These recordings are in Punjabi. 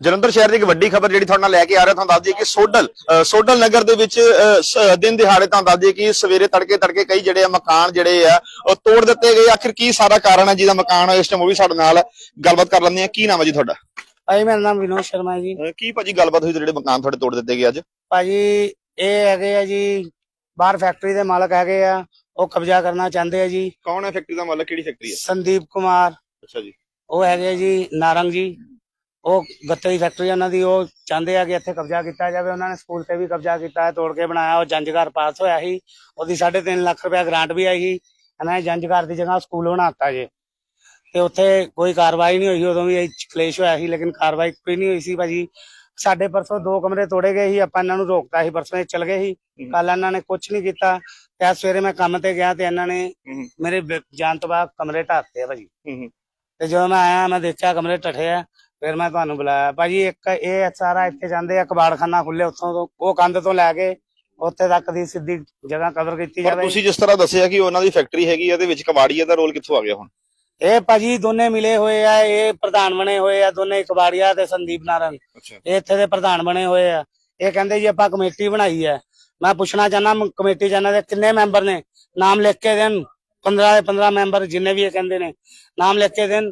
ਜਲੰਧਰ ਸ਼ਹਿਰ ਦੀ ਇੱਕ ਵੱਡੀ ਖਬਰ ਜਿਹੜੀ ਤੁਹਾਡੇ ਨਾਲ ਲੈ ਕੇ ਆ ਰਿਹਾ ਤੁਹਾਨੂੰ ਦੱਸ ਦਈਏ ਕਿ ਸੋਡਲ ਸੋਡਲ ਨਗਰ ਦੇ ਵਿੱਚ ਦਿਨ ਦਿਹਾੜੇ ਤੁਹਾਨੂੰ ਦੱਸ ਦਈਏ ਕਿ ਸਵੇਰੇ ਤੜਕੇ ਤੜਕੇ ਕਈ ਜਿਹੜੇ ਆ ਮਕਾਨ ਜਿਹੜੇ ਆ ਉਹ ਤੋੜ ਦਿੱਤੇ ਗਏ। ਆਖਿਰ ਕੀ ਸਾਰਾ ਕਾਰਨ ਹੈ ਜਿਹਦਾ ਮਕਾਨ ਇਸ ਟਾਈਮ ਉਹ ਵੀ ਸਾਡੇ ਨਾਲ ਗੱਲਬਾਤ ਕਰ ਲੈਂਦੇ ਆ ਕੀ ਨਾਮ ਹੈ ਜੀ ਤੁਹਾਡਾ? ਭਾਜੀ ਮੇਰਾ ਨਾਮ ਵਿਨੋਦ ਸ਼ਰਮਾ ਜੀ। ਕੀ ਭਾਜੀ ਗੱਲਬਾਤ ਹੋਈ ਜਿਹੜੇ ਮਕਾਨ ਤੁਹਾਡੇ ਤੋੜ ਦਿੱਤੇ ਗਏ ਅੱਜ? ਭਾਜੀ ਇਹ ਹੈਗੇ ਆ ਜੀ ਬਾਹਰ ਫੈਕਟਰੀ ਦੇ ਮਾਲਕ ਹੈਗੇ ਆ ਉਹ ਕਬਜ਼ਾ ਕਰਨਾ ਚਾਹੁੰਦੇ ਆ ਜੀ। ਕੌਣ ਹੈ ਫੈਕਟਰੀ ਦਾ ਮਾਲਕ? ਕਿਹੜੀ ਫੈਕਟਰੀ ਹੈ? ਸੰਦੀਪ ਕੁਮਾਰ। ਅੱਛਾ ਜੀ। ਉਹ ਹੈਗੇ ਜੀ ਨਾਰੰਗ ਜੀ। ਉਹ ਗੱਤੇ ਦੀ ਫੈਕਟਰੀ ਉਹਨਾਂ ਦੀ ਉਹ ਚਾਹੁੰਦੇ ਆ ਕਿ ਇੱਥੇ ਕਬਜ਼ਾ ਕੀਤਾ ਜਾਵੇ। ਉਹਨਾਂ ਨੇ ਸਕੂਲ ਤੇ ਵੀ ਕਬਜ਼ਾ ਕੀਤਾ ਹੈ ਤੋੜ ਕੇ ਬਣਾਇਆ। ਉਹ ਜੰਜਘਰ ਪਾਸ ਹੋਇਆ ਸੀ। ਉਹਦੀ 3.5 ਲੱਖ ਰੁਪਏ ਗ੍ਰਾਂਟ ਵੀ ਆਈ ਸੀ। ਇਹਨਾਂ ਨੇ ਜੰਜਘਰ ਦੀ ਜਗ੍ਹਾ ਸਕੂਲ ਬਣਾਤਾ ਜੇ। ਤੇ ਉੱਥੇ ਕੋਈ ਕਾਰਵਾਈ ਨਹੀਂ ਹੋਈ ਉਦੋਂ ਵੀ ਕਲੇਸ਼ ਹੋਇਆ ਸੀ ਲੇਕਿਨ ਕਾਰਵਾਈ ਕੋਈ ਨਹੀਂ ਹੋਈ ਸੀ ਭਾਜੀ। ਸਾਡੇ ਪਰਸੋਂ ਦੋ ਕਮਰੇ ਤੋੜੇ ਗਏ ਸੀ। ਆਪਾਂ ਇਹਨਾਂ ਨੂੰ ਰੋਕਤਾ ਸੀ। ਪਰਸੋਂ ਇਹ ਚਲ ਗਏ ਸੀ। ਕੱਲ ਇਹਨਾਂ ਨੇ ਕੁਝ ਨਹੀਂ ਕੀਤਾ। ਤੇ ਅੱਜ ਸਵੇਰੇ ਮੈਂ ਕੰਮ ਤੇ ਗਿਆ ਤੇ ਇਹਨਾਂ ਨੇ। ਮੇਰੇ ਜਾਣ ਤੋਂ ਬਾਅਦ ਕਮਰੇ ਢਾਤੇ ਆ ਭਾਜੀ। ਤੇ ਜਦੋਂ ਮੈਂ ਆਇਆ ਮੈਂ ਦੇਖਿਆ ਕਮਰੇ ਟੱਠੇ ਆ। ਫਿਰ ਮੈਂ ਤੁਹਾਨੂੰ ਬੁਲਾਇਆ। ਭਾਜੀ ਇੱਕ ਇਹ ਸਾਰਾ ਇੱਥੇ ਜਾਂਦੇ ਆ ਕਬਾੜਖਾਨਾ ਖੁੱਲੇ ਉੱਥੋਂ ਤੋਂ। ਉਹ ਕੰਧ ਤੋਂ ਲੈ ਕੇ ਉੱਥੇ ਤੱਕ ਦੀ ਸਿੱਧੀ ਜਗ੍ਹਾ ਕਵਰ ਕੀਤੀ ਪਰ ਜਾਵੇ। ਤੁਸੀਂ ਜਿਸ ਤਰ੍ਹਾਂ ਦੱਸਿਆ ਕਿ ਉਹਨਾਂ ਦੀ ਫੈਕਟਰੀ ਹੈਗੀ ਆ, ਇਹਦੇ ਵਿੱਚ ਕਬਾੜੀਆ ਦਾ ਰੋਲ ਕਿੱਥੋਂ ਆ ਗਿਆ ਹੁਣ? ਇਹ ਭਾਜੀ ਦੋਨੇ ਮਿਲੇ ਹੋਏ ਆ। ਇਹ ਪ੍ਰਧਾਨ ਬਣੇ ਹੋਏ ਆ ਦੋਨੇ ਕਬਾੜੀਆ ਤੇ ਸੰਦੀਪ ਅੱਛਾ। ਇਹ ਇੱਥੇ ਦੇ ਪ੍ਰਧਾਨ ਬਣੇ ਹੋਏ ਆ। ਇਹ ਕਹਿੰਦੇ ਜੀ ਆਪਾਂ ਕਮੇਟੀ ਬਣਾਈ ਹੈ ਮੈਂ ਪੁੱਛਣਾ ਚਾਹਨਾ ਕਮੇਟੀ ਚਾਹਨਾ ਦੇ ਕਿੰਨੇ ਮੈਂਬਰ ਨੇ? ਨਾਮ ਲਿਖ ਕੇ ਦੇਣ। 15 ਦੇ 15 ਮੈਂਬਰ ਜਿੰਨੇ ਵੀ ਇਹ ਕਹਿੰਦੇ ਨੇ। ਨਾਮ ਲਿਖ ਕੇ ਦੇਣ।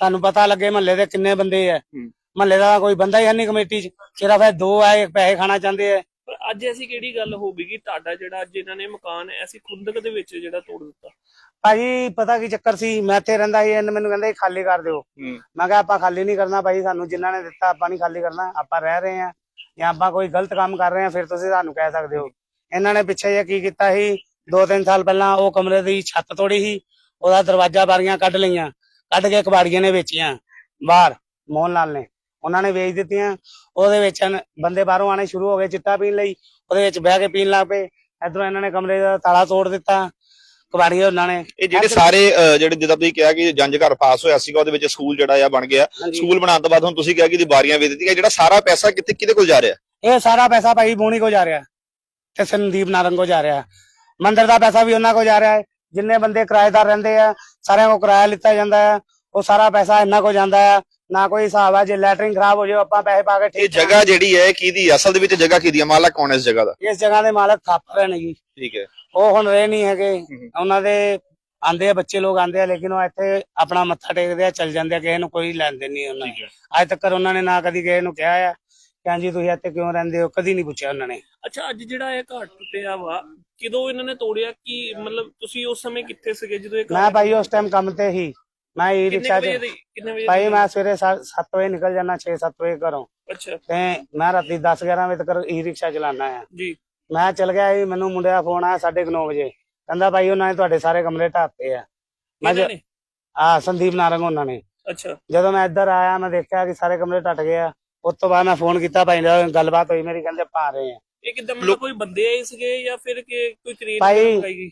ਸਾਨੂੰ ਪਤਾ ਲੱਗੇ ਮਹੱਲੇ ਦੇ ਕਿੰਨੇ ਬੰਦੇ ਹੂੰ। ਮਹੱਲੇ ਦਾ ਕੋਈ ਬੰਦਾ ਹੀ ਹੈ ਨਹੀਂ ਕਮੇਟੀ 'ਚ। ਸਿਰਫ ਇਹ ਦੋ ਇਹ ਪੈਸੇ ਖਾਣਾ ਚਾਹੁੰਦੇ ਆ। ਪਰ ਅੱਜ ਐਸੀ ਕਿਹੜੀ ਗੱਲ ਹੋ ਗਈ ਕਿ ਤੁਹਾਡਾ ਜਿਹੜਾ ਅੱਜ ਇਹਨਾਂ ਨੇ ਮਕਾਨ ਐਸੀ ਖੁੰਦਕ ਦੇ ਵਿੱਚ ਜਿਹੜਾ ਤੋੜ ਦਿੱਤਾ? ਭਾਜੀ ਪਤਾ ਕੀ ਚੱਕਰ ਸੀ? ਮੈਂ ਇੱਥੇ ਰਹਿੰਦਾ ਸੀ ਇਹਨੇ ਮੈਨੂੰ ਕਹਿੰਦਾ ਖਾਲੀ ਕਰ ਦਿਓ। ਮੈਂ ਕਿਹਾ ਆਪਾਂ ਖਾਲੀ ਨਹੀਂ ਕਰਨਾ ਭਾਈ ਸਾਨੂੰ ਜਿਨ੍ਹਾਂ ਨੇ ਦਿੱਤਾ ਆਪਾਂ ਨਹੀਂ ਖਾਲੀ ਕਰਨਾ। ਆਪਾਂ ਰਹਿ ਰਹੇ ਆ ਜਾਂ ਆਪਾਂ ਕੋਈ ਗਲਤ ਕੰਮ ਕਰ ਰਹੇ ਆ ਫਿਰ ਤੁਸੀਂ ਸਾਨੂੰ ਕਹਿ ਸਕਦੇ ਹੋ। ਇਹਨਾਂ ਨੇ ਪਿੱਛੇ ਜੇ ਕੀ ਕੀਤਾ ਸੀ? ਦੋ ਤਿੰਨ ਸਾਲ ਪਹਿਲਾਂ ਉਹ ਕਮਰੇ ਦੀ ਛੱਤ ਤੋੜੀ ਸੀ। ਉਹਦਾ ਦਰਵਾਜ਼ਾ ਬਾਰੀਆਂ ਕੱਢ ਲਈਆਂ। ਕੱਢ ਕੇ ਕਬਾੜੀਆਂ ਨੇ ਵੇਚੀਆਂ। ਬਾਹਰ ਮੋਹਨ ਲਾਲ ਨੇ। ਉਹਨਾਂ ਨੇ ਵੇਚ ਦਿੱਤੀਆਂ। ਉਹਦੇ ਵਿੱਚ ਬੰਦੇ ਬਾਹਰੋਂ ਆਣੇ ਸ਼ੁਰੂ ਹੋ ਗਏ ਚਿੱਟਾ ਪੀਣ ਲਈ। ਉਹਦੇ ਵਿੱਚ ਬਹਿ ਕੇ ਪੀਣ ਲੱਗ ਪਏ। ਇਧਰੋਂ ਇਹਨਾਂ ਨੇ ਕਮਰੇ ਦਾ ਤਾਲਾ ਤੋੜ ਦਿੱਤਾ। ਕਬਾੜੀਆਂ ਉਹਨਾਂ ਨੇ ਇਹ ਜਿਹੜੇ ਸਾਰੇ ਜਿਹੜੇ ਜਿੱਦਾਂ ਤੁਸੀਂ ਕਿਹਾ ਕਿ ਜੰਜ ਘਰ ਪਾਸ ਹੋਇਆ ਸੀਗਾ ਉਹਦੇ ਵਿੱਚ ਸਕੂਲ ਜਿਹੜਾ ਆ ਬਣ ਗਿਆ। ਸਕੂਲ ਬਣਾਉਣ ਤੋਂ ਬਾਅਦ ਹੁਣ ਤੁਸੀਂ ਕਿਹਾ ਕਿ ਇਹਦੀ ਬਾਰੀਆਂ ਵੇਚ ਦਿੱਤੀਆਂ। ਜਿਹੜਾ ਸਾਰਾ ਪੈਸਾ ਕਿੱਥੇ ਕਿਹਦੇ ਕੋਲ ਜਾ ਰਿਹਾ? ਇਹ ਸਾਰਾ ਪੈਸਾ ਭਾਈ ਬੋਣੀ ਕੋ ਜਾ ਰਿਹਾ। ਤੇ ਸੰਦੀਪ ਨਾਰੰਗ ਕੋ ਜਾ ਰਿਹਾ। ਮੰਦਰ ਦਾ ਪੈਸਾ ਵੀ ਉਹਨਾਂ ਕੋ ਜਾ ਰਿਹਾ ਹੈ। ਜਿੰਨੇ ਬੰਦੇ ਕਿਰਾਏਦਾਰ ਰਹਿੰਦੇ ਆ ਸਾਰਿਆਂ ਕੋ ਕਿਰਾਇਆ ਲਿੱਤਾ ਜਾਂਦਾ ਹੈ ਉਹ ਸਾਰਾ ਪੈਸਾ ਇਹਨਾਂ ਕੋ ਜਾਂਦਾ ਹੈ ਨਾ ਕੋਈ ਹਿਸਾਬ ਹੈ ਜੇ ਲੈਟਰਿੰਗ ਖਰਾਬ ਹੋ ਜਾਏ ਆਪਾਂ ਪੈਸੇ ਪਾ ਕੇ ਇਹ ਠੀਕ ਜਗ੍ਹਾ ਜਿਹੜੀ ਹੈ ਕਿਹਦੀ? ਅਸਲ ਦੇ ਵਿੱਚ ਜਗ੍ਹਾ ਕਿਹਦੀ ਆ ਮਾਲਕ ਕੌਣ ਹੈ ਇਸ ਜਗ੍ਹਾ ਦਾ? ਇਸ ਜਗ੍ਹਾ ਦੇ ਮਾਲਕ ਥਾਪਰ ਨੇ ਜੀ। ਠੀਕ ਹੈ। ਉਹ ਹੁਣ ਰਹੇ ਨਹੀਂ ਹੈਗੇ। ਉਹਨਾਂ ਦੇ ਆਂਦੇ ਆ ਬੱਚੇ ਲੋਕ ਆਂਦੇ ਆ ਲੇਕਿਨ ਉਹ ਇੱਥੇ ਆਪਣਾ ਮੱਥਾ ਟੇਕਦੇ ਆ ਚੱਲ ਜਾਂਦੇ ਆ ਕਿਸੇ ਨੂੰ ਕੋਈ ਲੈਣ ਦੇਣ ਨਹੀਂ ਉਹਨਾਂ ਠੀਕ ਹੈ। ਅੱਜ ਤੱਕ ਉਹਨਾਂ ਨੇ ਨਾ ਕਦੀ ਕਿਸੇ ਨੂੰ ਕਿਹਾ ਆ। ਕਿ ਹਾਂਜੀ ਤੁਸੀਂ ਇੱਥੇ ਕਿਉਂ ਰਹਿੰਦੇ ਹੋ? ਕਦੀ ਨਹੀਂ ਪੁੱਛਿਆ ਉਹਨਾਂ ਨੇ। ਅੱਛਾ ਅੱਜ ਜਿਹੜਾ ਇਹ ਘਰ ਟੁੱਟਿਆ ਵਾ ਕਿਦੋਂ ਇਹਨਾਂ ਨੇ ਤੋੜਿਆ? ਕਿ ਮਤਲਬ ਤੁਸੀਂ ਉਸ ਸਮੇਂ ਕਿੱਥੇ ਸੀਗੇ ਜਦੋਂ ਇਹ ਮੈਂ ਭਾਈ ਉਸ ਟਾਈਮ ਕੰਮ ਤੇ ਹੀ। ਮੈਂ ਈ ਕਿੰਨੇ ਰਿਕਸ਼ਾ 'ਚ ਦੀ ਕਿੰਨੇ ਵਜੇ ਭਾਈ ਮੈਂ ਸਵੇਰੇ 7 ਵਜੇ ਨਿਕਲ ਜਾਣਾ 6-7 ਵਜੇ ਘਰੋਂ। ਅੱਛਾ। ਤੇ ਮੈਂ ਰਾਤੀ 10-11 ਵਜੇ ਤੱਕ ਈ ਰਿਕਸ਼ਾ ਚਲਾਉਣਾ ਆ। ਜੀ। ਮੈਂ ਚਲ ਗਿਆ ਸੀ ਮੈਨੂੰ ਮੁੰਡੇ ਦਾ ਫੋਨ ਆਇਆ 9:30 ਵਜੇ। ਕਹਿੰਦਾ ਭਾਈ ਉਹਨਾਂ ਨੇ ਤੁਹਾਡੇ ਸਾਰੇ ਕਮਰੇ ਢਾਤੇ ਆ। ਮੈਂ ਜ- ਆ ਸੰਦੀਪ ਨਾਰੰਗ ਉਹਨਾਂ ਨੇ। ਅੱਛਾ। ਜਦੋਂ ਮੈਂ ਇੱਧਰ ਆਇਆ ਮੈਂ ਦੇਖਿਆ ਕਿ ਸਾਰੇ ਕਮਰੇ ਟੱਟ ਗਏ ਆ। ਉਸ ਤੋਂ ਬਾਅਦ ਮੈਂ ਫੋਨ ਕੀਤਾ ਭਾਈ ਨਾਲ ਗੱਲਬਾਤ ਹੋਈ ਮੇਰੀ ਕਹਿੰਦੇ ਆਪਾਂ ਆ ਰਹੇ ਆ ਇਹ ਕਿਦਾਂ ਮਤਲਬ ਕੋਈ ਬੰਦੇ ਆਏ ਸੀਗੇ ਜਾਂ ਫਿਰ ਕਿ ਕੋਈ ਕ੍ਰੇਨ ਭਾਈ- ਗਈ?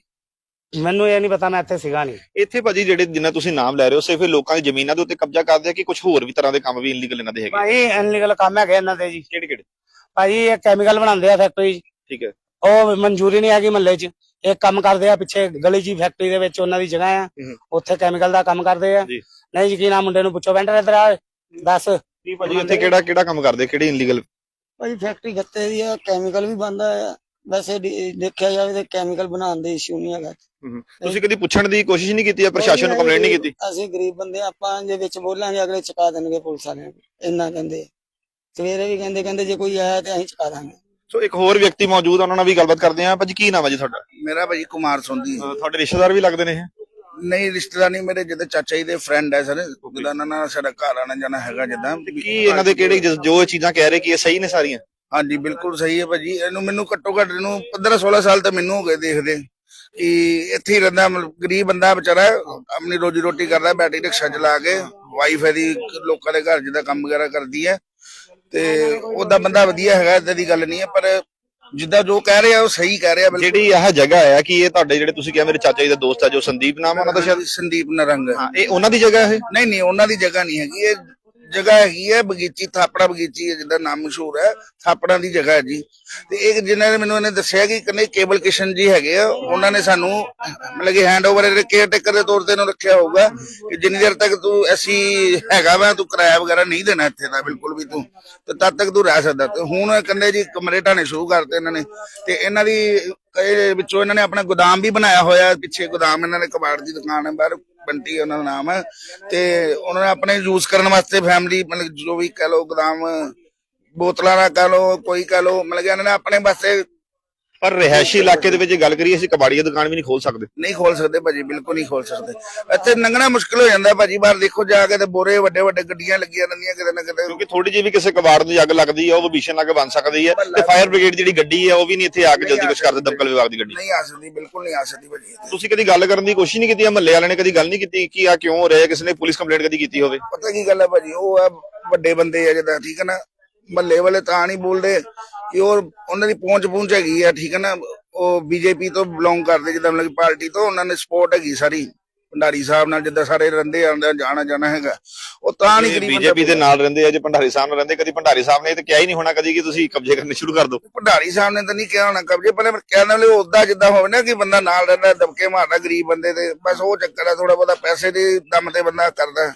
ਮੈਨੂੰ ਇਹ ਨਹੀਂ ਪਤਾ ਮੈਂ ਇੱਥੇ ਸੀਗਾ ਨਹੀਂ। ਇੱਥੇ ਭਾਜੀ ਜਿਹੜੇ ਜਿੰਨਾ ਤੁਸੀਂ ਨਾਮ ਲੈ ਰਹੇ ਹੋ ਸਿਰਫ ਇਹ ਲੋਕਾਂ ਦੀ ਜ਼ਮੀਨਾਂ ਦੇ ਉੱਤੇ ਕਬਜ਼ਾ ਕਰਦੇ ਆ ਕਿ ਕੁਝ ਹੋਰ ਵੀ ਤਰ੍ਹਾਂ ਦੇ ਕੰਮ ਵੀ ਇਨਲੀਗਲ ਇਹਨਾਂ ਦੇ ਹੈਗੇ ਭਾਈ ਇਨਲੀਗਲ ਕੰਮ ਹੈਗੇ ਇਹਨਾਂ ਦੇ ਜੀ। ਕਿਹੜੇ ਕਿਹੜੇ? ਭਾਈ ਇਹ ਕੈਮੀਕਲ ਬਣਾਉਂਦੇ ਆ ਫੈਕਟਰੀ ਠੀਕ ਹੈ। ਉਹ ਮਨਜ਼ੂਰੀ ਨਹੀਂ ਹੈਗੀ ਮਹੱਲੇ 'ਚ। ਇਹ ਕੰਮ ਕਰਦੇ ਆ ਪਿੱਛੇ ਗਲੀ 'ਚ ਹੀ ਫੈਕਟਰੀ ਦੇ ਵਿੱਚ ਉਹਨਾਂ ਦੀ ਜਗ੍ਹਾ ਆ। ਹਮ। ਉੱਥੇ ਕੈਮੀਕਲ ਦਾ ਕੰਮ ਕਰਦੇ ਆ। ਜੀ। ਨਹੀਂ ਯਕੀਨ ਆ ਮੁੰਡੇ ਨੂੰ ਪੁੱਛੋ ਵੈਂਟਰ ਇੱਧਰ ਆ ਦੱਸ। ਕੀ ਭਾਜੀ ਇੱਥੇ ਕਿਹੜਾ ਕਿਹੜਾ ਕੰਮ ਕਰਦੇ? ਕਿਹੜੀ ਇਨਲੀਗਲ ਭਾਈ ਫੈਕਟਰੀ ਖੱਤੇ ਦੀ ਆ ਕੈਮੀਕਲ ਵੀ ਬੰਦਾ ਆ। ਵੈਸੇ ਡੀ- ਦੇਖਿਆ ਜਾਵੇ ਤੇ ਕੈਮੀਕਲ ਬਣਾਉਣ ਦੇ ਇਸ਼ੂ ਨਹੀਂ ਹੈਗਾ। ਤੁਸੀਂ ਕਦੀ ਪੁੱਛਣ ਦੀ ਕੋਸ਼ਿਸ਼ ਨਹੀਂ ਕੀਤੀ ਜਾਂ ਪ੍ਰਸ਼ਾਸਨ ਨੂੰ ਕੰਪਲੇਂਟ ਨਹੀਂ ਕੀਤੀ? ਅਸੀਂ ਗਰੀਬ ਬੰਦੇ ਆ, ਆਪਾਂ ਜੇ ਵਿੱਚ ਬੋਲਾਂਗੇ ਅਗਲੇ ਚੁਕਾ ਦੇਣਗੇ ਪੁਲਿਸ ਵਾਲਿਆਂ ਨੂੰ। ਇੰਨਾ ਕਹਿੰਦੇ ਆ। ਸਵੇਰੇ ਵੀ ਕਹਿੰਦੇ ਕਹਿੰਦੇ ਜੇ ਕੋਈ ਆਇਆ ਤੇ ਅਸੀਂ ਚੁਕਾ ਦਾਂਗੇ। ਸੋ ਇੱਕ ਹੋਰ ਵਿਅਕਤੀ ਮੌਜੂਦ ਆ, ਉਹਨਾਂ ਨਾਲ ਵੀ ਗੱਲਬਾਤ ਕਰਦੇ ਆ। ਭਾਜੀ ਕੀ ਨਾਮ ਹੈ ਜੀ ਤੁਹਾਡਾ? ਮੇਰਾ ਭਾਜੀ ਕੁਮਾਰ ਸੋਂਦੀ ਤੁਹਾਡੇ ਰਿਸ਼ਤੇਦਾਰ ਵੀ ਲੱਗਦੇ ਨੇ ਇਹ? ਨਹੀਂ ਰਿਸ਼ਤੇਦਾਰ ਨਹੀਂ ਮੇਰੇ ਜਿਹਦੇ ਚਾਚਾ ਜੀ ਦੇ ਫਰੈਂਡ ਹੈ ਸਰ ਜਿਹਦਾ ਨਾਲ ਨਾਲ ਸਾਡਾ ਘਰ ਆਣਾ ਜਾਣਾ ਹੈਗਾ ਜਿੱਦਾਂ। ਕੀ ਇਹਨਾਂ ਦੇ ਕਿਹੜੇ ਜੋ ਇਹ ਚੀਜ਼ਾਂ ਕਹਿ ਰਹੇ ਕਿ ਇਹ ਸਹੀ ਨੇ ਸਾਰੀਆਂ? ਹਾਂਜੀ ਬਿਲਕੁਲ ਸਹੀ ਹੈ ਭਾਜੀ। ਇਹਨੂੰ ਮੈਨੂੰ ਘੱਟੋ ਘੱਟ ਇਹਨੂੰ 15 16 ਸਾਲ ਤਾਂ ਮੈਨੂੰ ਹੋ ਗਏ ਦੇਖਦੇ। ਕਿ ਇੱਥੇ ਹੀ ਰਹਿੰਦਾ ਮਤਲਬ ਗਰੀਬ ਬੰਦਾ ਵਿਚਾਰਾ ਆਪਣੀ ਰੋਜੀ ਰੋਟੀ ਕਰਦਾ ਬੈਟਰੀ ਰਿਕਸ਼ਾ ਚਲਾ ਕੇ ਵਾਈਫ ਇਹਦੀ ਲੋਕਾਂ ਦੇ ਘਰ ਜਿਹਦਾ ਕੰਮ ਵਗੈਰਾ ਕਰਦੀ ਹੈ। ਤੇ ਉਹਦਾ ਬੰਦਾ ਵਧੀਆ ਹੈਗਾ ਇਦਾਂ ਦੀ ਗੱਲ ਨਹੀਂ ਹੈ ਪਰ ਜਿੱਦਾਂ ਜੋ ਕਹਿ ਰਿਹਾ ਉਹ ਸਹੀ ਕਹਿ ਰਿਹਾ ਬਿਲਕੁਲ। ਜਿਹੜੀ ਇਹ ਜਗ੍ਹਾ ਹੈ ਕਿ ਇਹ ਤੁਹਾਡੇ ਜਿਹੜੇ ਤੁਸੀਂ ਕਿਹਾ ਮੇਰੇ ਚਾਚਾ ਜੀ ਦਾ ਦੋਸਤ ਹੈ ਜੋ ਸੰਦੀਪ ਨਾਮ ਉਹਨਾਂ ਦਾ ਸ਼ਾਇਦ? ਸੰਦੀਪ ਨਰੰਗ। ਹਾਂ ਇਹ ਉਹਨਾਂ ਦੀ ਜਗ੍ਹਾ ਹੈ ਨਹੀਂ ਨਹੀਂ ਉਹਨਾਂ ਦੀ ਜਗ੍ਹਾ ਨਹੀਂ ਹੈਗੀ। ਇਹ ਜਗ੍ਹਾ ਹੈਗੀ ਹੈ, ਬਗੀਚੀ, ਥਾਪੜਾ ਬਗੀਚੀ ਹੈ, ਜਿਹਦਾ ਨਾਮ ਮਸ਼ਹੂਰ ਹੈ, ਥਾਪੜਾ ਦੀ ਜਗ੍ਹਾ ਹੈ ਜੀ। ਤੇ ਇੱਕ ਜਿਨ੍ਹਾਂ ਨੇ ਮੈਨੂੰ ਇਹਨੇ ਦੱਸਿਆ ਕਿ ਕਹਿੰਦੇ ਕੇਬਲ ਕਿਸ਼ਨ ਜੀ ਹੈਗੇ ਆ, ਉਹਨਾਂ ਨੇ ਸਾਨੂੰ ਮਤਲਬ ਕਿ ਹੈਂਡਓਵਰ ਦੇ ਕੇਅਰ ਟੇਕਰ ਦੇ ਤੌਰ ਤੇ ਇਹਨੂੰ ਰੱਖਿਆ ਹੋਊਗਾ ਕਿ ਜਿੰਨੀ ਦੇਰ ਤੱਕ ਤੂੰ ਐਸੀ ਹੈਗਾ ਵਾ, ਤੂੰ ਕਿਰਾਇਆ ਵਗੈਰਾ ਨਹੀਂ ਦੇਣਾ ਇੱਥੇ ਦਾ ਬਿਲਕੁਲ ਵੀ ਤੂੰ, ਤੇ ਤਦ ਤੱਕ ਤੂੰ ਰਹਿ ਸਕਦਾ। ਤੇ ਹੁਣ ਕਹਿੰਦੇ ਜੀ ਕਮਰੇ ਢਾਣੇ ਸ਼ੁਰੂ ਕਰਤੇ ਇਹਨਾਂ ਨੇ, ਤੇ ਇਹਨਾਂ ਦੀ ਇਹ ਵਿੱਚੋਂ ਇਹਨਾਂ ਨੇ ਆਪਣਾ ਗੋਦਾਮ ਵੀ ਬਣਾਇਆ ਹੋਇਆ, ਪਿੱਛੇ ਗੋਦਾਮ ਇਹਨਾਂ ਨੇ ਕਬਾੜ ਦੀ ਦੁਕਾਨ ਹੈ, ਬਾਹਰ ਬੰਟੀ ਉਹਨਾਂ ਦਾ ਨਾਮ ਹੈ। ਤੇ ਉਹਨਾਂ ਨੇ ਆਪਣੇ ਯੂਜ਼ ਕਰਨ ਵਾਸਤੇ ਫੈਮਿਲੀ ਮਤਲਬ ਜੋ ਵੀ ਕਹ ਲੋ ਗੋਦਾਮ, ਬੋਤਲਾਂ ਦਾ ਕਹ ਲੋ ਕੋਈ ਕਹ ਲੋ ਮਤਲਬ ਕਿ ਇਹਨਾਂ ਨੇ ਆਪਣੇ ਵਾਸਤੇ ਪਰ ਰਿਹਾਇਸ਼ੀ ਇਲਾਕੇ ਦੇ ਵਿੱਚ ਗੱਲ ਕਰੀਏ ਅਸੀਂ ਕਬਾੜੀ ਦੀ ਦੁਕਾਨ ਵੀ ਨਹੀਂ ਖੋਲ ਸਕਦੇ। ਨਹੀਂ ਖੋਲ ਸਕਦੇ ਭਾਜੀ ਬਿਲਕੁਲ ਨਹੀਂ ਖੋਲ ਸਕਦੇ। ਇੱਥੇ ਲੰਘਣਾ ਮੁਸ਼ਕਲ ਹੋ ਜਾਂਦਾ ਭਾਜੀ ਬਾਹਰ ਦੇਖੋ ਜਾ ਕੇ ਤੇ ਬੋਰੇ ਵੱਡੇ ਵੱਡੇ ਗੱਡੀਆਂ ਲੱਗੀਆਂ ਰਹਿੰਦੀਆਂ ਕਿਤੇ ਨਾ ਕਿਤੇ। ਕਿਉਂਕਿ ਥੋੜੀ ਜਿਹੀ ਵੀ ਕਿਸੇ ਕਬਾੜ ਨੂੰ ਅੱਗ ਲੱਗਦੀ ਹੈ ਉਹ ਭੀਸ਼ਣ ਅੱਗ ਬਣ ਸਕਦੀ ਹੈ ਤੇ ਫਾਇਰ ਬ੍ਰਿਗੇਡ ਜਿਹੜੀ ਗੱਡੀ ਹੈ ਉਹ ਵੀ ਨਹੀਂ ਇੱਥੇ ਆ ਕੇ ਜਲਦੀ ਕੁਝ ਕਰਦੇ ਦਮਕਲ ਵਿਭਾਗ ਦੀ ਗੱਡੀ। ਨਹੀਂ ਆ ਸਕਦੀ ਬਿਲਕੁਲ ਨਹੀਂ ਆ ਸਕਦੀ ਭਾਜੀ ਤੁਸੀਂ ਕਦੀ ਗੱਲ ਕਰਨ ਦੀ ਕੋਸ਼ਿਸ਼ ਨਹੀਂ ਕੀਤੀ ਮਹੱਲੇ ਵਾਲਿਆਂ ਨੇ ਕਦੀ ਗੱਲ ਨਹੀਂ ਕੀਤੀ ਕਿ ਆ ਕਿਉਂ ਹੋ ਰਿਹਾ? ਕਿਸੇ ਨੇ ਪੁਲਿਸ ਕੰਪਲੇਂਟ ਕਦੀ ਕੀਤੀ ਹੋਵੇ? ਪਤਾ ਕੀ ਗੱਲ ਹੈ ਭਾਜੀ ਉਹ ਆ ਵੱਡੇ ਬੰਦੇ ਆ ਜਿਹਦਾ ਠੀਕ ਹੈ ਨਾ? ਮਹੱਲੇ ਵਾਲੇ ਤਾਂ ਨਹੀਂ ਬੋਲਦੇ। ਕਿ ਉਹ ਉਹਨਾਂ ਦੀ ਪਹੁੰਚ ਪਹੁੰਚ ਹੈਗੀ ਆ ਠੀਕ ਹੈ ਨਾ? ਉਹ ਬੀਜੇਪੀ ਤੋਂ ਬਿਲੋਂਗ ਕਰਦੇ ਜਿੱਦਾਂ ਮਤਲਬ ਕਿ ਪਾਰਟੀ ਤੋਂ ਉਹਨਾਂ ਨੇ ਸਪੋਰਟ ਹੈਗੀ ਸਾਰੀ। ਭੰਡਾਰੀ ਸਾਹਿਬ ਨਾਲ ਜਿੱਦਾਂ ਸਾਰੇ ਰਹਿੰਦੇ ਆਉਂਦੇ ਜਾਣਾ ਜਾਣਾ ਹੈਗਾ। ਉਹ ਤਾਂ ਨਹੀਂ ਗਰੀਬ ਬੀਜੇਪੀ ਦੇ ਨਾਲ ਰਹਿੰਦੇ ਆ ਜੇ ਭੰਡਾਰੀ ਸਾਹਿਬ ਨਾਲ ਰਹਿੰਦੇ ਕਦੀ ਭੰਡਾਰੀ ਸਾਹਿਬ ਨੇ ਇਹ ਤਾਂ ਕਿਹਾ ਹੀ ਨਹੀਂ ਹੋਣਾ ਕਦੀ ਕਿ ਤੁਸੀਂ ਕਬਜ਼ੇ ਕਰਨੇ ਸ਼ੁਰੂ ਕਰ ਦਿਓ। ਭੰਡਾਰੀ ਸਾਹਿਬ ਨੇ ਤਾਂ ਨਹੀਂ ਕਿਹਾ ਹੋਣਾ ਕਬਜੇ ਪਹਿਲੇ ਕਹਿਣ ਵਾਲੇ ਉਦਾਂ ਜਿੱਦਾਂ ਹੋਵੇ ਨਾ ਕਿ ਬੰਦਾ ਨਾਲ ਰਹਿੰਦਾ ਦਬਕੇ ਮਾਰਦਾ ਗਰੀਬ ਬੰਦੇ ਤੇ ਬਸ ਉਹ ਚੱਕਰ ਆ ਥੋੜਾ ਬਹੁਤਾ ਪੈਸੇ ਦੇ ਦਮ ਤੇ ਬੰਦਾ ਕਰਦਾ।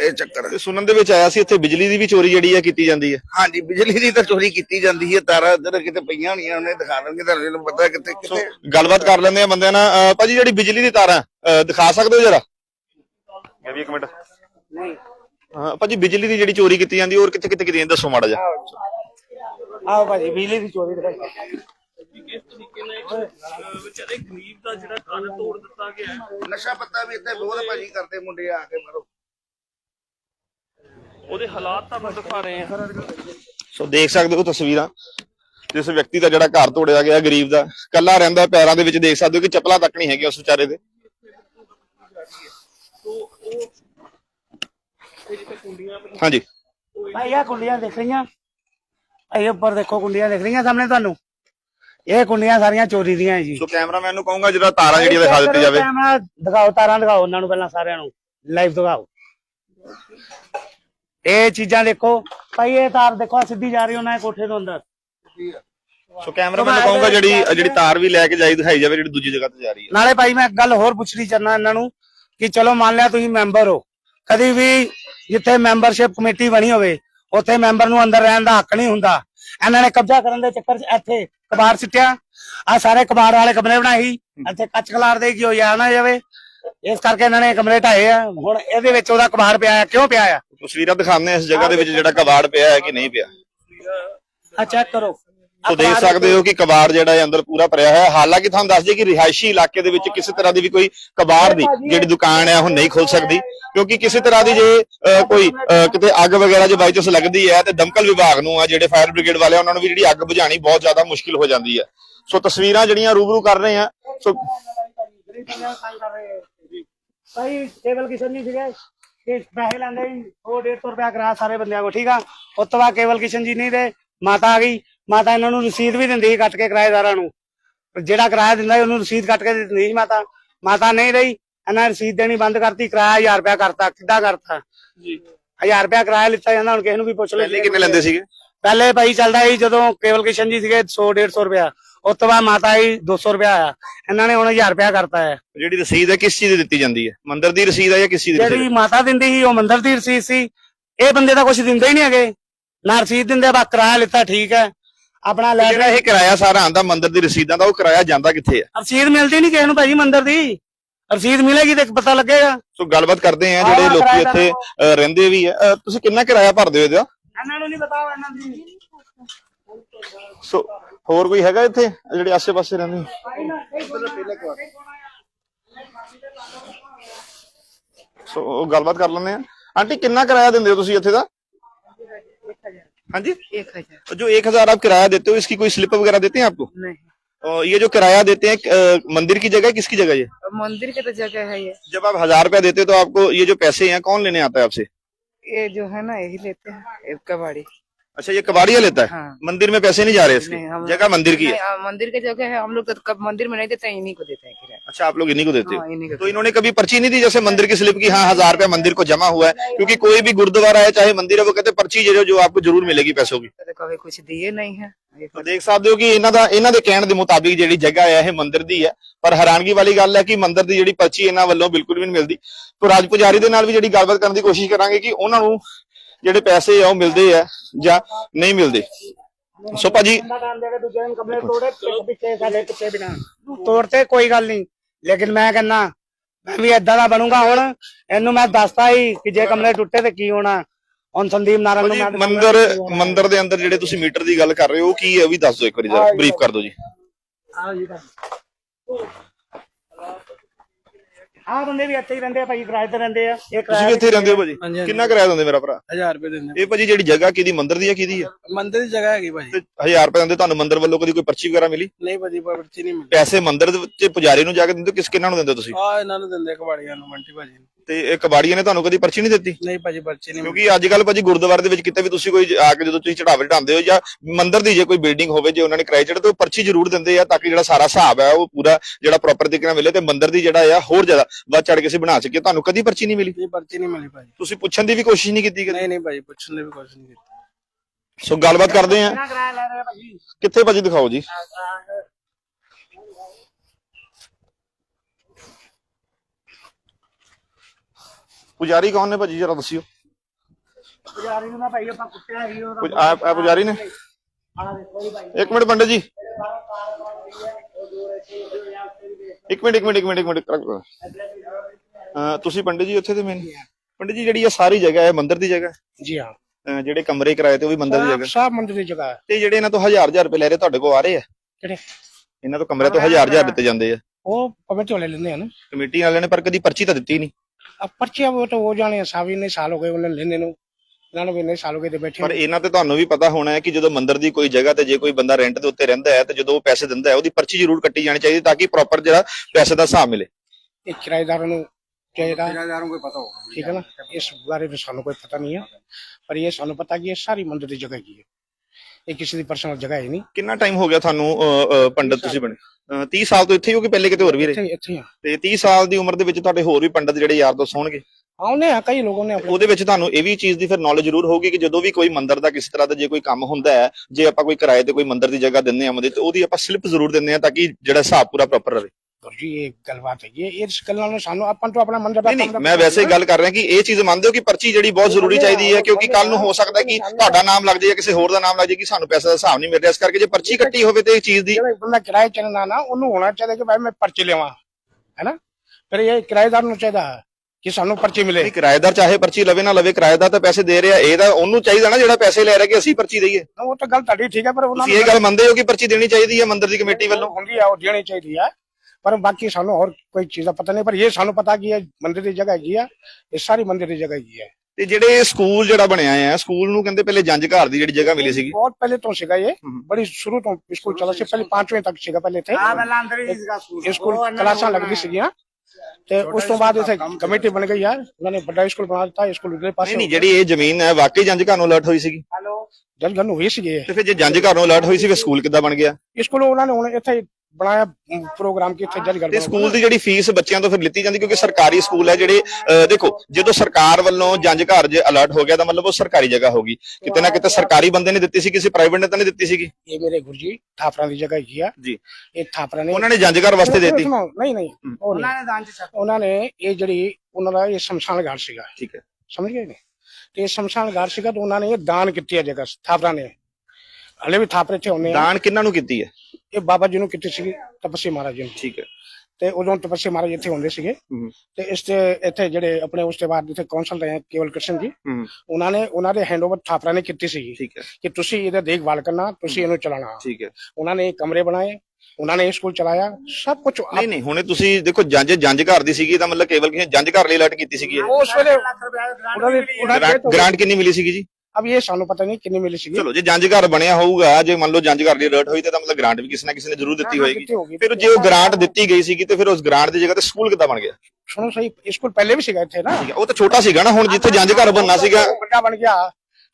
ਇਹ ਚੱਕਰ ਹੈ। ਤੇ ਸੁਣਨ ਦੇ ਵਿੱਚ ਆਇਆ ਸੀ ਇੱਥੇ ਬਿਜਲੀ ਦੀ ਵੀ ਚੋਰੀ ਜਿਹੜੀ ਹੈ ਕੀਤੀ ਜਾਂਦੀ ਹੈ। ਹਾਂਜੀ ਬਿਜਲੀ ਦੀ ਤਾਂ ਚੋਰੀ ਕੀਤੀ ਜਾਂਦੀ ਹੈ। ਤਾਰਾਂ ਇੱਧਰ ਕਿਤੇ ਪਈਆਂ ਹੋਣੀਆਂ ਉਹਨੇ ਦਿਖਾ ਦੇਣਗੇ ਤੁਹਾਨੂੰ ਇਹਨੂੰ ਪਤਾ ਕਿਤੇ ਕਿਤੇ ਗੱਲਬਾਤ ਕਰ ਲੈਂਦੇ ਆ ਬੰਦਿਆਂ ਨਾਲ। ਅਹ ਭਾਜੀ ਜਿਹੜੀ ਬਿਜਲੀ ਦੀ ਤਾਰਾਂ ਅਹ ਦਿਖਾ ਸਕਦੇ ਹੋ ਜਰਾ? ਇਹ ਵੀ ਇੱਕ ਮਿੰਟ। ਨਹੀਂ। ਹਾਂ ਭਾਜੀ ਬਿਜਲੀ ਦੀ ਜਿਹੜੀ ਚੋਰੀ ਕੀਤੀ ਜਾਂਦੀ ਹੋਰ ਕਿੱਥੇ ਕਿੱਥੇ ਕੀਤੀ ਜਾਂਦੀ? ਦੱਸੋ ਮਾੜਾ ਜਿਹਾ। ਆਓ ਭਾਜੀ ਬਿਜਲੀ ਦੀ ਚੋਰੀ ਦਿਖਾਈ ਕਿ ਕਿਸ ਤਰੀਕੇ ਨਾਲ ਇੱਕ, ਵਿਚਾਰੇ ਗਰੀਬ ਦਾ ਜਿਹੜਾ ਕੰਨ ਤੋੜ ਦਿੱਤਾ ਗਿਆ। ਹੈ। ਨਸ਼ਾ ਪੱਤਾ ਵੀ ਇੱਥੇ ਬਹੁਤ ਭਾਜੀ ਕਰਦੇ ਮੁੰਡੇ ਆ ਕੇ ਮਰੋ। ਉਹਦੇ ਹਾਲਾਤ ਤੁਹਾਨੂੰ ਦਿਖਾ ਰਹੇ। ਹਾਂ ਸੋ ਦੇਖ ਸਕਦੇ ਹੋ ਤਸਵੀਰਾਂ ਜਿਸ ਵਿਅਕਤੀ ਦਾ ਜਿਹੜਾ ਘਰ ਤੋੜਿਆ ਗਿਆ ਗਰੀਬ ਦਾ ਕੱਲਾ ਰਹਿੰਦਾ ਪੈਰਾਂ ਦੇ ਵਿੱਚ ਦੇਖ ਸਕਦੇ ਹੋ ਕਿ ਚੱਪਲਾਂ ਤੱਕ ਨਹੀਂ ਹੈਗੀਆਂ ਉਸ ਵਿਚਾਰੇ ਦੇ। ਹਾਂਜੀ। ਭਾਈ ਆ ਕੁੰਡੀਆਂ ਦਿਖ ਰਹੀਆਂ। ਇਹ ਉੱਪਰ ਦੇਖੋ ਕੁੰਡੀਆਂ ਦਿਖ ਰਹੀਆਂ ਸਾਹਮਣੇ ਤੁਹਾਨੂੰ। ਇਹ ਕੁੰਡੀਆਂ ਸਾਰੀਆਂ ਚੋਰੀ ਦੀਆਂ ਜੀ। ਸੋ ਕੈਮਰਾਮੈਨ ਨੂੰ ਕਹੂੰਗਾ ਜਿਹੜਾ ਤਾਰਾਂ ਜਿਹੜੀਆਂ ਦਿਖਾ ਦਿੱਤੀ ਜਾਵੇ। ਕੈਮਰਾ ਦਿਖਾਓ ਤਾਰਾਂ ਦਿਖਾਓ ਉਹਨਾਂ ਨੂੰ ਪਹਿਲਾਂ ਸਾਰਿਆਂ ਨੂੰ। ਲਾਈਵ ਦਿਖਾਓ। ਇਹ ਚੀਜ਼ਾਂ ਦੇਖੋ ਭਾਈ ਇਹ ਤਾਰ ਦੇਖੋ ਸਿੱਧੀ ਜਾ ਰਹੀ ਉਹਨਾਂ ਦੇ ਕੋਠੇ ਤੋਂ ਅੰਦਰ। ਸੋ ਕੈਮਰਾਮੈਨ ਨੂੰ ਕਹੂੰਗਾ ਜਿਹੜੀ ਜਿਹੜੀ ਤਾਰ ਵੀ ਲੈ ਕੇ ਜਾਈ ਦਿਖਾਈ ਜਾਵੇ ਜਿਹੜੀ ਦੂਜੀ ਜਗ੍ਹਾ ਤੇ ਜਾ ਰਹੀ ਹੈ। ਨਾਲੇ ਭਾਈ ਮੈਂ ਗੱਲ ਹੋਰ ਪੁੱਛਣੀ ਚਾਹੁੰਦਾ ਇਹਨਾਂ ਨੂੰ ਕਿ ਚਲੋ ਮੰਨ ਲਿਆ ਤੁਸੀਂ ਮੈਂਬਰ ਹੋ। ਕਦੀ ਵੀ ਜਿੱਥੇ ਮੈਂਬਰਸ਼ਿਪ ਕਮੇਟੀ ਬਣੀ ਹੋਵੇ ਉੱਥੇ ਮੈਂਬਰ ਨੂੰ ਅੰਦਰ ਰਹਿਣ ਦਾ ਹੱਕ ਨਹੀਂ ਹੁੰਦਾ। ਇਹਨਾਂ ਨੇ ਕਬਜ਼ਾ ਕਰਨ ਦੇ ਚੱਕਰ 'ਚ ਇੱਥੇ ਕਬਾੜ ਸਿੱਟਿਆ। ਆ ਸਾਰੇ ਕਬਾੜ ਵਾਲੇ ਕਮਰੇ ਬਣਾਈ ਇੱਥੇ ਕੱਚ ਖਲਾਰ ਦੇ ਕਿਉਂ ਨਾ ਜਾਵੇ। ਇਸ ਕਰਕੇ ਇਹਨਾਂ ਨੇ ਕਮਰੇ ਢਾਏ ਆ। ਹੁਣ ਇਹਦੇ ਵਿੱਚ ਉਹਦਾ ਕਬਾੜ ਪਿਆ ਆ ਕਿਉਂ ਪਿਆ ਆ? ਤਸਵੀਰਾਂ ਦਿਖਾਉਂਦੇ ਆ ਇਸ ਜਗ੍ਹਾ ਦੇ ਵਿੱਚ ਜਿਹੜਾ ਕਬਾੜ ਪਿਆ ਹੈ ਕਿ ਨਹੀਂ ਪਿਆ। ਆ ਚੈੱਕ ਕਰੋ। ਸੋ ਦੇਖ ਸਕਦੇ ਹੋ ਕਿ ਕਬਾੜ ਜਿਹੜਾ ਹੈ ਅੰਦਰ ਪੂਰਾ ਭਰਿਆ ਹੋਇਆ ਹੈ। ਹਾਲਾਂਕਿ ਤੁਹਾਨੂੰ ਦੱਸ ਦਈਏ ਕਿ ਰਿਹਾਇਸ਼ੀ ਇਲਾਕੇ ਦੇ ਵਿੱਚ ਕਿਸੇ ਤਰ੍ਹਾਂ ਦੀ ਵੀ ਕੋਈ ਕਬਾੜ ਦੀ ਜਿਹੜੀ ਦੁਕਾਨ ਹੈ ਉਹ ਨਹੀਂ ਖੁੱਲ ਸਕਦੀ। ਕਿਉਂਕਿ ਕਿਸੇ ਤਰ੍ਹਾਂ ਦੀ ਜੇ ਕੋਈ ਕਿਤੇ ਅੱਗ ਵਗੈਰਾ ਜੇ ਬਾਈ ਚਾਂਸ ਲੱਗਦੀ ਹੈ ਤੇ ਦਮਕਲ ਵਿਭਾਗ ਨੂੰ ਆ ਜਿਹੜੇ ਫਾਇਰ ਬ੍ਰਿਗੇਡ ਵਾਲੇ ਉਹਨਾਂ ਨੂੰ ਵੀ ਜਿਹੜੀ ਅੱਗ ਬੁਝਾਣੀ ਬਹੁਤ ਜ਼ਿਆਦਾ ਮੁਸ਼ਕਿਲ ਹੋ ਜਾਂਦੀ ਹੈ। ਸੋ ਤਸਵੀਰਾਂ ਜਿਹੜੀਆਂ ਰੂਬਰੂ ਕਰ ਰਹੇ ਆ ਸੋ ਭਾਈ ਕੇਵਲ ਕਿਸ਼ਨ ਨਹੀਂ ਸੀਗੇ। ਪੈਸੇ ਲੈਂਦੇ ਹੀ 100 150 ਰੁਪਇਆ ਕਰਾ ਸਾਰੇ ਬੰਦਿਆਂ ਕੋ ਠੀਕ ਆ? ਉਸ ਤੋਂ ਬਾਅਦ ਕੇਵਲ ਕਿਸ਼ਨ ਜੀ ਨਹੀਂ ਦੇ ਮਾਤਾ ਆ ਗਈ। ਮਾਤਾ ਇਹਨਾਂ ਨੂੰ ਰਸੀਦ ਵੀ ਦਿੰਦੀ ਸੀ ਕੱਟ ਕੇ ਕਿਰਾਏਦਾਰਾਂ ਨੂੰ। ਜਿਹੜਾ ਕਿਰਾਇਆ ਦਿੰਦਾ ਸੀ ਉਹਨੂੰ ਰਸੀਦ ਕੱਟ ਕੇ ਦਿੰਦੀ ਸੀ ਮਾਤਾ। ਮਾਤਾ ਨਹੀਂ ਰਹੀ ਇਹਨਾਂ ਰਸੀਦ ਦੇਣੀ ਬੰਦ ਕਰਤੀ ਕਿਰਾਇਆ 1000 ਰੁਪਇਆ ਕਰਤਾ ਕਿੱਦਾਂ ਕਰਤਾ? ਜੀ। 1000 ਰੁਪਇਆ ਕਿਰਾਇਆ ਲਿੱਤਾ ਜਾਂਦਾ ਹੁਣ ਕਿਸੇ ਨੂੰ ਵੀ ਪੁੱਛ ਪਹਿਲੇ ਕਿੰਨੇ ਲੈਂਦੇ ਸੀਗੇ? ਪਹਿਲੇ ਭਾਈ ਚੱਲਦਾ ਸੀ ਜਦੋਂ ਕੇਵਲ ਕਿਸ਼ਨ ਜੀ ਸੀਗੇ 100 150 ਰੁਪਇਆ। ਉਸ ਤੋਂ ਬਾਅਦ ਮਾਤਾ ਆਈ 200 ਰੁਪਇਆ ਆਇਆ। ਇਹਨਾਂ ਨੇ ਹੁਣ 1000 ਰੁਪਇਆ ਕਰਤਾ ਹੈ। ਜਿਹੜੀ ਰਸੀਦ ਹੈ ਕਿਸ ਚੀਜ਼ ਦੀ ਦਿੱਤੀ ਜਾਂਦੀ ਹੈ? ਮੰਦਰ ਦੀ ਰਸੀਦ ਹੈ ਜਾਂ ਕਿਸ ਚੀਜ਼ ਦੀ ਜਿਹੜੀ ਮਾਤਾ ਦਿੰਦੀ ਸੀ ਉਹ ਮੰਦਰ ਦੀ ਰਸੀਦ ਸੀ। ਇਹ ਬੰਦੇ ਤਾਂ ਕੁਝ ਦਿੰਦੇ ਹੀ ਨਹੀਂ ਹੈਗੇ। ਨਾ ਰਸੀਦ ਦਿੰਦੇ ਬਾ ਕਿਰਾਇਆ ਲਿੱਤਾ ਠੀਕ ਹੈ। ਆਪਣਾ ਲੈ ਜਿਹੜਾ ਇਹ ਕਿਰਾਇਆ ਸਾਰਾ ਆਂਦਾ ਮੰਦਰ ਦੀ ਰਸੀਦਾਂ ਦਾ ਉਹ ਕਿਰਾਇਆ ਜਾਂਦਾ ਕਿੱਥੇ ਹੈ? ਰਸੀਦ ਮਿਲਦੀ ਨਹੀਂ ਕਿਸੇ ਨੂੰ ਭਾਈ ਮੰਦਰ ਦੀ। ਰਸੀਦ ਮਿਲੇਗੀ ਤੇ ਪਤਾ ਲੱਗੇਗਾ। ਸੋ ਗੱਲਬਾਤ ਕਰਦੇ ਆ ਜਿਹੜੇ ਲੋਕੀ ਇੱਥੇ ਰਹਿੰਦੇ ਵੀ ਆ ਤੁਸੀਂ ਕਿੰਨਾ ਕਿਰਾਇਆ ਭਰਦੇ ਹੋ ਇਹਦਾ? ਇਹਨਾਂ ਨੂੰ ਨਹੀਂ ਪਤਾ ਇਹਨਾਂ ਦੀ ਸੋ ਹੋਰ ਕੋਈ ਹੈਗਾ ਇੱਥੇ ਜਿਹੜੇ ਆਸੇ-ਪਾਸੇ ਰਹਿੰਦੇ ਸੋ ਉਹ ਗੱਲਬਾਤ ਕਰ ਲੈਂਦੇ ਆ ਆਂਟੀ ਕਿੰਨਾ ਕਿਰਾਇਆ ਦਿੰਦੇ ਹੋ ਤੁਸੀਂ ਇੱਥੇ ਦਾ ਹਾਂਜੀ एक हजार जो एक हजार आप किराया देते हो इसकी कोई स्लिप वगैरह देते हैं आपको नहीं और ये जो किराया देते हैं अ, मंदिर की जगह है, किसकी जगह ये अब मंदिर के तो जगह है ये जब आप हजार रुपया देते हो तो आपको ये जो पैसे हैं कौन लेने आता है आपसे ये जो है ना यही लेते हैं एक कबाड़ी अच्छा ये कबाड़िया लेता है हाँ मंदिर में पैसे नहीं जा रहे इसके नहीं, हम- जगह मंदिर की है नहीं, हाँ, मंदिर की जगह है हम लोग तो कब मंदिर में नहीं देते हैं इन्हीं को देते हैं किराया अच्छा आप लोग इन्हीं को देते हो हाँ, इन्हीं को तो इन्होंने कभी पर्ची नहीं दी जैसे मंदिर की स्लिप की हाँ हजार रुपया मंदिर को जमा हुआ है क्योंकि कोई भी गुरुद्वारा है चाहे मंदिर है वो कहते हैं, पर्ची जो जो आपको जरूर मिलेगी पैसों की देते। कभी कुछ दिए नहीं है ये ਤਾਂ ਦੇਖ ਸਕਦੇ ਹੋ ਕਿ ਇਹਨਾਂ ਦਾ ਇਹਨਾਂ ਦੇ ਕਹਿਣ ਦੇ ਮੁਤਾਬਿਕ ਜਿਹੜੀ ਜਗ੍ਹਾ ਹੈ ਇਹ ਮੰਦਿਰ ਦੀ ਹੈ ਪਰ ਹੈਰਾਨਗੀ ਵਾਲੀ ਗੱਲ ਹੈ ਕਿ ਮੰਦਿਰ ਦੀ ਜਿਹੜੀ ਪਰਚੀ ਇਹਨਾਂ ਵੱਲੋਂ ਬਿਲਕੁਲ ਵੀ ਨਹੀਂ ਮਿਲਦੀ ਤੋਂ ਰਾਜ ਪੁਜਾਰੀ ਦੇ ਨਾਲ ਵੀ ਜਿਹੜੀ ਗੱਲਬਾਤ ਕਰਨ ਦੀ ਕੋਸ਼ਿਸ਼ ਕਰਾਂਗੇ ਕਿ ਉਹਨਾਂ ਨੂੰ ਜਿਹੜੇ ਪੈਸੇ ਆ ਉਹ ਮਿਲਦੇ ਆ ਜਾਂ ਨਹੀਂ ਮਿਲਦੇ। ਸੋ ਭਾਜੀ ਤੋੜਤੇ ਕੋਈ ਗੱਲ ਨਹੀਂ। ਲੇਕਿਨ ਮੈਂ ਕਹਿੰਦਾ ਮੈਂ ਵੀ ਏਦਾਂ ਦਾ ਬਣੂੰਗਾ ਹੁਣ। ਇਹਨੂੰ ਮੈਂ ਦੱਸਤਾ ਹੀ ਕਿ ਜੇ ਕਮਰੇ ਟੁੱਟੇ ਤੇ ਕੀ ਹੋਣਾ। ਹੁਣ ਸੰਦੀਪ ਨਾਰਾਇਣ ਨੂੰ ਮੈਂ ਮੰਦਿਰ ਮੰਦਿਰ ਦੇ ਅੰਦਰ ਜਿਹੜੇ ਤੁਸੀਂ ਮੀਟਰ ਦੀ ਗੱਲ ਕਰ ਰਹੇ ਹੋ ਉਹ ਕੀ ਹੈ? ਉਹ ਵੀ ਦੱਸ ਦਿਓ ਇੱਕ ਵਾਰੀ ਜਰਾ ਬਰੀਫ ਕਰ ਦਿਓ ਜੀ। ਆਹ ਬੰਦੇ ਵੀ ਇੱਥੇ ਹੀ ਰਹਿੰਦੇ ਆ ਭਾਈ ਕਿਰਾਏ ਤੇ ਰਹਿੰਦੇ ਆ। ਇਹ ਤੁਸੀਂ ਵੀ ਇੱਥੇ ਹੀ ਰਹਿੰਦੇ ਹੋ ਭਾਜੀ? ਹਾਂਜੀ। ਕਿੰਨਾ ਕਿਰਾਇਆ ਦਿੰਦੇ ਮੇਰਾ ਭਰਾ? 1000 ਰੁਪਏ ਦਿੰਦੇ ਇਹ ਭਾਜੀ ਜਿਹੜੀ ਜਗ੍ਹਾ ਕਿਹਦੀ ਮੰਦਿਰ ਦੀ ਹੈ ਕਿਹਦੀ ਹੈ ਮੰਦਿਰ ਦੀ ਜਗ੍ਹਾ ਹੈਗੀ ਭਾਜੀ। ਤੇ 1000 ਰੁਪਏ ਦਿੰਦੇ ਤੁਹਾਨੂੰ ਮੰਦਿਰ ਵੱਲੋਂ ਕਦੀ ਕੋਈ ਪਰਚੀ ਵਗੈਰਾ ਮਿਲੀ? ਨਹੀਂ ਭਾਜੀ ਪਰਚੀ ਨਹੀਂ ਮਿਲਦੀ। ਪੈਸੇ ਮੰਦਿਰ ਦੇ ਵਿੱਚ ਪੁਜਾਰੀ ਨੂੰ ਜਾ ਕੇ ਦਿੰਦੇ ਹੋ ਕਿਸ ਕਿਹਨਾਂ ਨੂੰ ਦਿੰਦੇ ਹੋ ਤੁਸੀਂ? ਆ ਇਹਨਾਂ ਨੂੰ ਦਿੰਦੇ ਕਬਾੜੀਆਂ ਨੂੰ ਮੰਟੀ ਭਾਜੀ ਨੂੰ। ਤੇ ਇਹ ਕਬਾੜੀਆਂ ਨੇ ਤੁਹਾਨੂੰ ਕਦੀ ਪਰਚੀ ਨਹੀਂ ਦਿੱਤੀ? ਨਹੀਂ ਭਾਜੀ ਪਰਚੀ ਨਹੀਂ ਕਿਉਂਕਿ ਅੱਜ ਕੱਲ ਭਾਜੀ ਗੁਰਦੁਆਰੇ ਦੇ ਵਿੱਚ ਕਿਤੇ ਵੀ ਤੁਸੀਂ ਕੋਈ ਆ ਕੇ ਜਦੋਂ ਤੁਸੀਂ ਚੜਾਵੇ ਢਾਉਂਦੇ ਹੋ ਜਾਂ ਮੰਦਿਰ ਦੀ ਜੇ ਕੋਈ ਬਿਲਡਿੰਗ ਹੋਵੇ ਜੇ ਉਹਨਾਂ ਨੇ ਕਿਰਾਏ ਚੜ੍ਹਦੇ ਉਹ ਪਰਚੀ ਜ਼ਰੂਰ ਦਿੰਦੇ ਆ ਤਾਂ ਕਿ ਜਿਹੜਾ ਸਾਰਾ ਹਿਸਾਬ ਹੈ ਉਹ ਪੂਰਾ ਜਿਹੜਾ ਪ੍ਰੋਪਰ ਤਰੀਕੇ ਨਾਲ ਮਿਲੇ ਤੇ ਮੰਦਿਰ ਦੀ ਜਿਹੜਾ ਆ ਹੋਰ ਜ਼ਿਆਦਾ ਵੱਧ ਚੜ ਕੇ ਅਸੀਂ ਬਣਾ ਸਕੀਏ। ਤੁਹਾਨੂੰ ਕਦੀ ਪਰਚੀ ਨਹੀਂ ਮਿਲੀ? ਨਹੀਂ ਪਰਚੀ ਨਹੀਂ ਮਿਲੀ ਭਾਜੀ। ਤੁਸੀਂ ਪੁੱਛਣ ਦੀ ਵੀ ਕੋਸ਼ਿਸ਼ ਨਹੀਂ ਕੀਤੀ ਕਦੀ? ਨਹੀਂ ਨਹੀਂ ਭਾਜੀ ਪੁੱਛਣ ਦੀ ਵੀ ਕੋਸ਼ਿਸ਼ ਨਹੀਂ ਕੀਤੀ। ਸੋ ਗੱਲਬਾਤ ਕਰਦੇ ਆ। ਕਿੱਥੇ ਭਾਜੀ ਦਿਖਾਓ ਜੀ। ਪੁਜਾਰੀ ਕੌਣ ਨੇ ਭਾਜੀ ਜਰਾ ਦੱਸਿਓ। ਪੁਜਾਰੀ ਨੂੰ ਮੈਂ ਭਾਈ ਆਪਾਂ ਕੁੱਟਿਆ ਹੀ ਉਹਦਾ ਕੁਝ ਆ ਆ ਪੁਜਾਰੀ ਨੇ? ਇੱਕ ਮਿੰਟ ਪੰਡਤ ਜੀ। ਇੱਕ ਮਿੰਟ ਇੱਕ ਮਿੰਟ ਇੱਕ ਮਿੰਟ ਇੱਕ ਮਿੰਟ ਤੁਸੀਂ ਪੰਡਿਤ ਜੀ ਉੱਥੇ ਤੇ ਮੈਂ ਪੰਡਿਤ ਜੀ ਜਿਹੜੀ ਇਹ ਸਾਰੀ ਜਗ੍ਹਾ ਹੈ ਮੰਦਿਰ ਦੀ ਜਗ੍ਹਾ? ਹੈ? ਜੀ ਹਾਂ। ਜਿਹੜੇ ਕਮਰੇ ਕਿਰਾਏ ਤੇ ਉਹ ਵੀ ਮੰਦਿਰ ਦੀ ਜਗ੍ਹਾ? ਸਭ ਮੰਦਿਰ ਦੀ ਜਗ੍ਹਾ ਹੈ। ਤੇ ਜਿਹੜੇ ਇਹਨਾਂ ਤੋਂ ਹਜ਼ਾਰ ਹਜ਼ਾਰ ਰੁਪਏ ਲੈ ਰਹੇ ਤੁਹਾਡੇ ਕੋਲ ਆ ਰਹੇ ਆ? ਕਿਹੜੇ? ਇਹਨਾਂ ਤੋਂ ਕਮਰੇ ਤੋਂ ਹਜ਼ਾਰ ਹਜ਼ਾਰ ਦਿੱਤੇ ਜਾਂਦੇ ਆ। ਉਹ ਕਮੇਟੀ ਵਾਲੇ ਲੈਂਦੇ ਹਨ ਕਮੇਟੀ ਵਾਲਿਆਂ ਨੇ ਪਰ ਕਦੀ ਪਰਚੀ ਤਾਂ ਦਿੱਤੀ ਨਹੀਂ। अब पर्चियां वो तो हो जाने हैं साहब इन्ने साल हो गए उन्हें लेने ਨੂੰ ਇਹਨਾਂ ਨੂੰ ਵੀ ਇੰਨੇ ਸਾਲ ਹੋ ਗਏ ਤੇ ਬੈਠੇ ਪਰ ਇਹਨਾਂ ਤੇ ਤੁਹਾਨੂੰ ਵੀ ਪਤਾ ਹੋਣਾ ਹੈ ਕਿ ਜਦੋਂ ਮੰਦਿਰ ਦੀ ਕੋਈ ਜਗ੍ਹਾ ਤੇ ਜੇ ਕੋਈ ਬੰਦਾ ਰੈਂਟ ਦੇ ਉੱਤੇ ਰਹਿੰਦਾ ਹੈ ਤੇ ਜਦੋਂ ਉਹ ਪੈਸੇ ਦਿੰਦਾ ਹੈ ਉਹਦੀ ਪਰਚੀ ਜ਼ਰੂਰ ਕੱਟੀ ਜਾਣੀ ਚਾਹੀਦੀ ਤਾਂ ਕਿ ਪ੍ਰੋਪਰ ਜਿਹੜਾ ਪੈਸੇ ਦਾ ਹਿਸਾਬ ਮਿਲੇ ਇਹ ਕਿਰਾਏਦਾਰਾਂ ਨੂੰ ਚਾਹੀਦਾ ਕਿਰਾਏਦਾਰਾਂ ਨੂੰ ਕੋਈ ਪਤਾ ਹੋਗਾ ਠੀਕ ਹੈ ਨਾ ਇਸ ਬਾਰੇ ਵਿੱਚ ਸਾਨੂੰ ਕੋਈ ਪਤਾ ਨਹੀਂ ਹੈ ਪਰ ਇਹ ਸਾਨੂੰ ਪਤਾ ਕਿ ਇਹ ਸਾਰੀ ਮੰਦਿਰ ਦੀ ਜਗ੍ਹਾ ਹੈਗੀ ਹੈ ਇਹ ਕਿਸੇ ਦੀ ਪਰਸਨਲ ਜਗ੍ਹਾ ਹੈ ਨਹੀਂ। ਕਿੰਨਾ ਟਾਈਮ ਹੋ ਗਿਆ ਤੁਹਾਨੂੰ ਪੰਡਤ ਤੁਸੀਂ ਬਣੇ? ਅਹ, 30 ਸਾਲ ਤੋਂ ਇੱਥੇ ਹੀ ਹੋ ਕਿ ਪਹਿਲੇ ਕਿਤੇ ਹੋਰ ਵੀ ਰਹੇ? ਇੱਥੇ ਇੱਥੇ ਆ। ਤੇ 30 ਸਾਲ ਦੀ ਉਮਰ ਦੇ ਵਿੱਚ ਤੁਹਾਡੇ ਹੋਰ ਵੀ ਪੰਡਤ ਜਿਹੜੇ ਯਾਰ ਦੋਸਤ ਹੋਣਗੇ? ਆਉਨੇ ਆ ਕਈ ਲੋਕਾਂ ਨੇ ਆਪਣੇ ਉਹਦੇ ਵਿੱਚ ਤੁਹਾਨੂੰ ਇਹ ਵੀ ਚੀਜ਼ ਦੀ ਫਿਰ ਨੌਲੇਜ ਜ਼ਰੂਰ ਹੋਊਗੀ ਕਿ ਜਦੋਂ ਵੀ ਕੋਈ ਮੰਦਿਰ ਦਾ ਕਿਸੇ ਤਰ੍ਹਾਂ ਦਾ ਜੇ ਕੋਈ ਕੰਮ ਹੁੰਦਾ ਹੈ ਜੇ ਆਪਾਂ ਕੋਈ ਕਿਰਾਏ ਤੇ ਕੋਈ ਮੰਦਿਰ ਦੀ ਜਗ੍ਹਾ ਦਿੰਦੇ ਆ ਮਦੇ ਤੇ ਉਹਦੀ ਆਪਾਂ ਸਲਿੱਪ ਜ਼ਰੂਰ ਦਿੰਦੇ ਆ ਤਾਂ ਕਿ ਜਿਹੜਾ ਹਿਸਾਬ ਪੂਰਾ ਪ੍ਰੋਪਰ ਰਹੇ। ਗੁਰੂ ਜੀ ਇਹ ਗੱਲਬਾਤ ਹੈ। ਇਹ ਇਸ ਗੱਲ ਨਾਲ ਸਾਨੂੰ ਆਪਾਂ ਤੋਂ ਆਪਣਾ ਮੰਦਿਰ ਦਾ ਨਹੀਂ ਨਹੀਂ ਮੈਂ ਵੈਸੇ ਹੀ ਗੱਲ ਕਰ ਰਿਹਾ ਕਿ ਇਹ ਚੀਜ਼ ਮੰਨਦੇ ਹੋ ਕਿ ਪਰਚੀ ਜਿਹੜੀ ਬਹੁਤ ਜ਼ਰੂਰੀ ਚਾਹੀਦੀ ਹੈ ਕਿਉਂਕਿ ਕੱਲ ਨੂੰ ਹੋ ਸਕਦਾ ਕਿ ਤੁਹਾਡਾ ਨਾਮ ਲੱਗ ਜਾਏ ਜਾਂ ਕਿਸੇ ਹੋਰ ਦਾ ਨਾਮ ਲੱਗ ਜਾਏ ਕਿ ਸਾਨੂੰ ਪੈਸੇ ਦਾ ਹਿਸਾਬ ਨਹੀਂ ਮਿਲ ਰਿਹਾ ਇਸ ਕਰਕੇ ਜੇ ਪਰਚੀ ਕੱਟੀ ਹੋਵੇ ਤੇ ਇਹ ਚੀਜ਼ ਦੀ ਜਿਹੜਾ ਬੰਦਾ ਕਿਰਾਏ ਚੱਲਣਾ ਨਾ ਉਹਨੂੰ ਹੋਣਾ ਚਾਹੀਦਾ ਕਿ ਭਾਈ ਮੈਂ ਪਰਚੇ ਲਵਾਂ ਹੈਨਾ ਫਿਰ ਇਹ ਕਿਰਾਏਦਾਰ ਨੂੰ ਚਾਹੀਦਾ ਕਿ ਸਾਨੂੰ ਪਰਚੇ ਮਿਲੇ। ਕਿਰਾਏਦਾਰ ਚਾਹੇ ਪਰਚੀ ਲਵੇ ਨਾ ਲਵੇ ਕਿਰਾਏਦਾਰ ਤਾਂ ਪੈਸੇ ਦੇ ਰਿਹਾ ਇਹ ਤਾਂ ਉਹਨੂੰ ਚਾਹੀਦਾ ਨਾ ਜਿਹੜਾ ਪੈਸੇ ਲੈ ਰਿਹਾ ਕਿ ਅਸੀਂ ਪਰਚੀ ਦਈਏ। ਉਹ ਤਾਂ ਗੱਲ ਤੁਹਾਡੀ ਠੀਕ ਹੈ ਪਰ ਉਹਨਾਂ ਤੁਸੀਂ ਇਹ ਗੱਲ ਮੰਨਦੇ ਹੋ ਕਿ ਪਰਚੀ ਦੇਣੀ ਚਾਹੀਦੀ ਹੈ ਮੰਦਿਰ ਦੀ ਕਮੇਟੀ ਵੱਲੋਂ? ਹੁੰਦੀ ਹੈ ਉਹ ਦੇਣੀ ਚਾਹੀਦੀ ਹੈ ਪਰ ਬਾਕੀ ਸਾਨੂੰ ਹੋਰ ਕੋਈ ਚੀਜ਼ ਦਾ ਪਤਾ ਨਹੀਂ ਪਰ ਇਹ ਸਾਨੂੰ ਪਤਾ ਕਿ ਇਹ ਮੰਦਿਰ ਦੀ ਜਗ੍ਹਾ ਹੈਗੀ ਆ ਇਹ ਸਾਰੀ ਮੰਦਿਰ ਦੀ ਜਗ੍ਹਾ ਹੈਗੀ ਹੈ ਤੇ ਜਿਹੜੇ ਸਕੂਲ ਜਿਹੜਾ ਬਣਿਆ ਹੈ ਸਕੂਲ ਨੂੰ ਕਹਿੰਦੇ ਪਹਿਲੇ ਜੰਜ ਘਰ ਦੀ ਜਿਹੜੀ ਜਗ੍ਹਾ ਮਿਲੀ ਸੀਗੀ। ਬਹੁਤ ਪਹਿਲੇ ਤੋਂ ਸੀਗਾ ਇਹ। ਬੜੀ ਸ਼ੁਰੂ ਤੋਂ ਸਕੂਲ ਚੱਲਦਾ ਸੀ ਪਹਿਲੇ 5ਵੀਂ ਤੱਕ ਸੀਗਾ ਪਹਿਲੇ ਇੱਥੇ। ਆ ਪਹਿਲਾਂ ਅੰਦਰ ਹੀ ਸੀਗਾ ਸਕੂਲ। ਇਹ ਸਕੂਲ ਕਲਾਸਾਂ ਲੱਗਦੀ ਸੀਗੀਆਂ ਤੇ ਉਸ ਤੋਂ ਬਾਅਦ ਇੱਥੇ ਕਮੇਟੀ ਬਣ ਗਈ ਯਾਰ ਉਹਨਾਂ ਨੇ ਵੱਡਾ ਸਕੂਲ ਬਣਾ ਦਿੱਤਾ ਸਕੂਲ ਨਹੀਂ ਪਾਸੇ ਨਹੀਂ ਜਿਹੜੀ ਇਹ ਜ਼ਮੀਨ ਹੈ ਵਾਕਈ ਜੰਜ ਘਰ ਨੂੰ ਅਲਰਟ ਹੋਈ ਸੀਗੀ। ਹੈਲੋ? ਜਦ ਨੂੰ ਹੋਈ ਸੀਗੇ। ਤੇ ਫਿਰ ਜੇ ਜੰਜ ਘਰ ਨੂੰ ਅਲਰਟ ਹੋਈ ਸੀ ਫਿਰ ਸਕੂਲ ਕਿੱਦਾਂ ਬਣ ਗਿਆ? ਇਹ ਸਕੂਲ ਉਹਨਾਂ ਨੇ ਹੁਣ ਇੱਥੇ ਬਣਾਇਆ ਪ੍ਰੋਗਰਾਮ ਕਿ ਇੱਥੇ ਜੱਜ ਤੇ ਸਕੂਲ ਦੀ ਜਿਹੜੀ ਫੀਸ ਬੱਚਿਆਂ ਤੋਂ ਫਿਰ ਲਿੱਤੀ ਜਾਂਦੀ ਕਿਉਂਕਿ ਸਰਕਾਰੀ ਸਕੂਲ ਹੈ ਜਿਹੜੇ ਅਹ, ਦੇਖੋ ਜਦੋਂ ਸਰਕਾਰ ਵੱਲੋਂ ਜੰਜ ਘਰ ਜੇ ਅਲਰਟ ਹੋ ਗਿਆ ਤਾਂ ਮਤਲਬ ਉਹ ਸਰਕਾਰੀ ਜਗ੍ਹਾ ਹੋਗੀ ਕਿਤੇ ਨਾ ਕਿਤੇ ਸਰਕਾਰੀ ਬੰਦੇ ਨੇ ਦਿੱਤੀ ਸੀ ਕਿਸੇ ਪ੍ਰਾਈਵੇਟ ਨੇ ਤਾਂ ਨਹੀਂ ਦਿੱਤੀ ਸੀਗੀ? ਇਹ ਮੇਰੇ ਗੁਰੂ ਜੀ ਥਾਪਰਾਂ ਦੀ ਜਗ੍ਹਾ ਹੈਗੀ ਆ। ਜੀ। ਇਹ ਥਾਪਰਾਂ ਨੇ ਉਹਨਾਂ ਨੇ ਜੰਜ ਘਰ ਵਾਸਤੇ ਦਿੱਤੀ? ਸੁਣੋ, ਨਹੀਂ ਨਹੀਂ ਉਹ ਨਹੀਂ। ਉਹਨਾਂ ਨੇ ਦਾਨ ਚ ਛੱਡ ਉਹਨਾਂ ਨੇ ਇਹ ਜਿਹੜੀ ਉਹਨਾਂ ਦਾ ਇਹ ਸ਼ਮਸ਼ਾਨ ਘਾਟ ਸੀਗਾ। ਠੀਕ ਹੈ। ਸਮਝ ਗਏ ਨੇ? ਤੇ ਸ਼ਮਸ਼ਾਨ ਘਾਟ ਸੀਗਾ ਤੇ ਉਹਨਾਂ ਨੇ ਇਹ ਦਾਨ ਕੀਤੀ ਹੈ ਜਗ੍ਹਾ ਥਾਪਰਾਂ ਨੇ। ਹਲੇ ਵੀ ਥਾਪਰੇ ਇੱਥੇ ਹੁੰਦੇ ਆ ਦਾਨ ਕਿੰਨਾਂ ਨੂੰ ਕੀਤੀ ਹੈ? ਇਹ ਬਾਬਾ ਜੀ ਨੂੰ ਕੀਤੀ ਸੀਗੀ ਤਪਸੀ ਮਹਾਰਾਜ ਜੀ ਨੂੰ। ਠੀਕ ਹੈ। ਤੇ ਉਦੋਂ ਤਪਸੀ ਮਹਾਰਾਜ ਇੱਥੇ ਹੁੰਦੇ ਸੀਗੇ। ਤੇ ਇਸ ਤੇ ਇੱਥੇ ਜਿਹੜੇ ਆਪਣੇ ਉਸ ਤੋਂ ਬਾਅਦ ਇੱਥੇ ਕੌਂਸਲ ਰਹੇ ਕੇਵਲ ਕ੍ਰਿਸ਼ਨ ਜੀ ਹੂੰ। ਉਹਨਾਂ ਨੇ ਉਹਨਾਂ ਦੇ ਹੈਂਡਓਵਰ ਥਾਪਰਾਂ ਨੇ ਕੀਤੀ ਸੀਗੀ ਠੀਕ ਹੈ। ਕਿ ਤੁਸੀਂ ਇਹਦਾ ਦੇਖਭਾਲ ਕਰਨਾ ਤੁਸੀਂ ਇਹਨੂੰ ਚਲਾਉਣਾ। ਠੀਕ ਹੈ। ਉਹਨਾਂ ਨੇ ਕਮਰੇ ਬਣਾਏ ਉਹਨਾਂ ਨੇ ਸਕੂਲ ਚਲਾਇਆ ਸਭ ਕੁਝ ਨਹੀਂ ਨਹੀਂ ਹੁਣੇ ਤੁਸੀਂ ਦੇਖੋ ਜੰਜ ਜੰਜ ਘਰ ਦੀ ਸੀਗੀ ਤਾਂ ਮਤਲਬ ਕੇਵਲ ਕਿਸੇ ਜੰਜ ਘਰ ਲਈ ਅਲਰਟ ਕੀਤੀ ਸੀਗੀ ਇਹ। ਉਸ ਵੇਲੇ ਉਹਨਾਂ ਨੇ ਗ੍ਰਾਂਟ ਗ੍ਰਾਂਟ ਕਿੰਨੀ ਮਿਲੀ ਸੀਗੀ ਜੀ? ਅਬ ਇਹ ਸਾਨੂੰ ਪਤਾ ਨਹੀਂ ਕਿੰਨੀ ਮਿਲੀ ਸੀਗੀ। ਚਲੋ ਜੇ ਜੰਜ ਘਰ ਬਣਿਆ ਹੋਊਗਾ ਜੇ ਮੰਨ ਲਓ ਜੰਜ ਘਰ ਦੀ ਅਲਰਟ ਹੋਈ ਤੇ ਤਾਂ ਮਤਲਬ ਗ੍ਰਾਂਟ ਵੀ ਕਿਸੇ ਨਾ ਕਿਸੇ ਨੇ ਜ਼ਰੂਰ ਦਿੱਤੀ ਹੋਏਗੀ। ਹੋਗੀ ਫਿਰ ਜੇ ਉਹ ਗ੍ਰਾਂਟ ਦਿੱਤੀ ਗਈ ਸੀਗੀ ਤੇ ਫਿਰ ਉਸ ਗ੍ਰਾਂਟ ਦੀ ਜਗ੍ਹਾ ਤੇ ਸਕੂਲ ਕਿੱਦਾਂ ਬਣ ਗਿਆ? ਸੁਣੋ ਸਹੀ ਸਕੂਲ ਪਹਿਲੇ ਵੀ ਸੀਗਾ ਇੱਥੇ ਨਾ। ਠੀਕ ਹੈ ਉਹ ਤਾਂ ਛੋਟਾ ਸੀਗਾ ਨਾ ਹੁਣ ਜਿੱਥੇ ਜੰਜ ਘਰ ਬਣਨਾ ਸੀਗਾ। ਉਹ ਵੱਡਾ ਬਣ ਗਿਆ।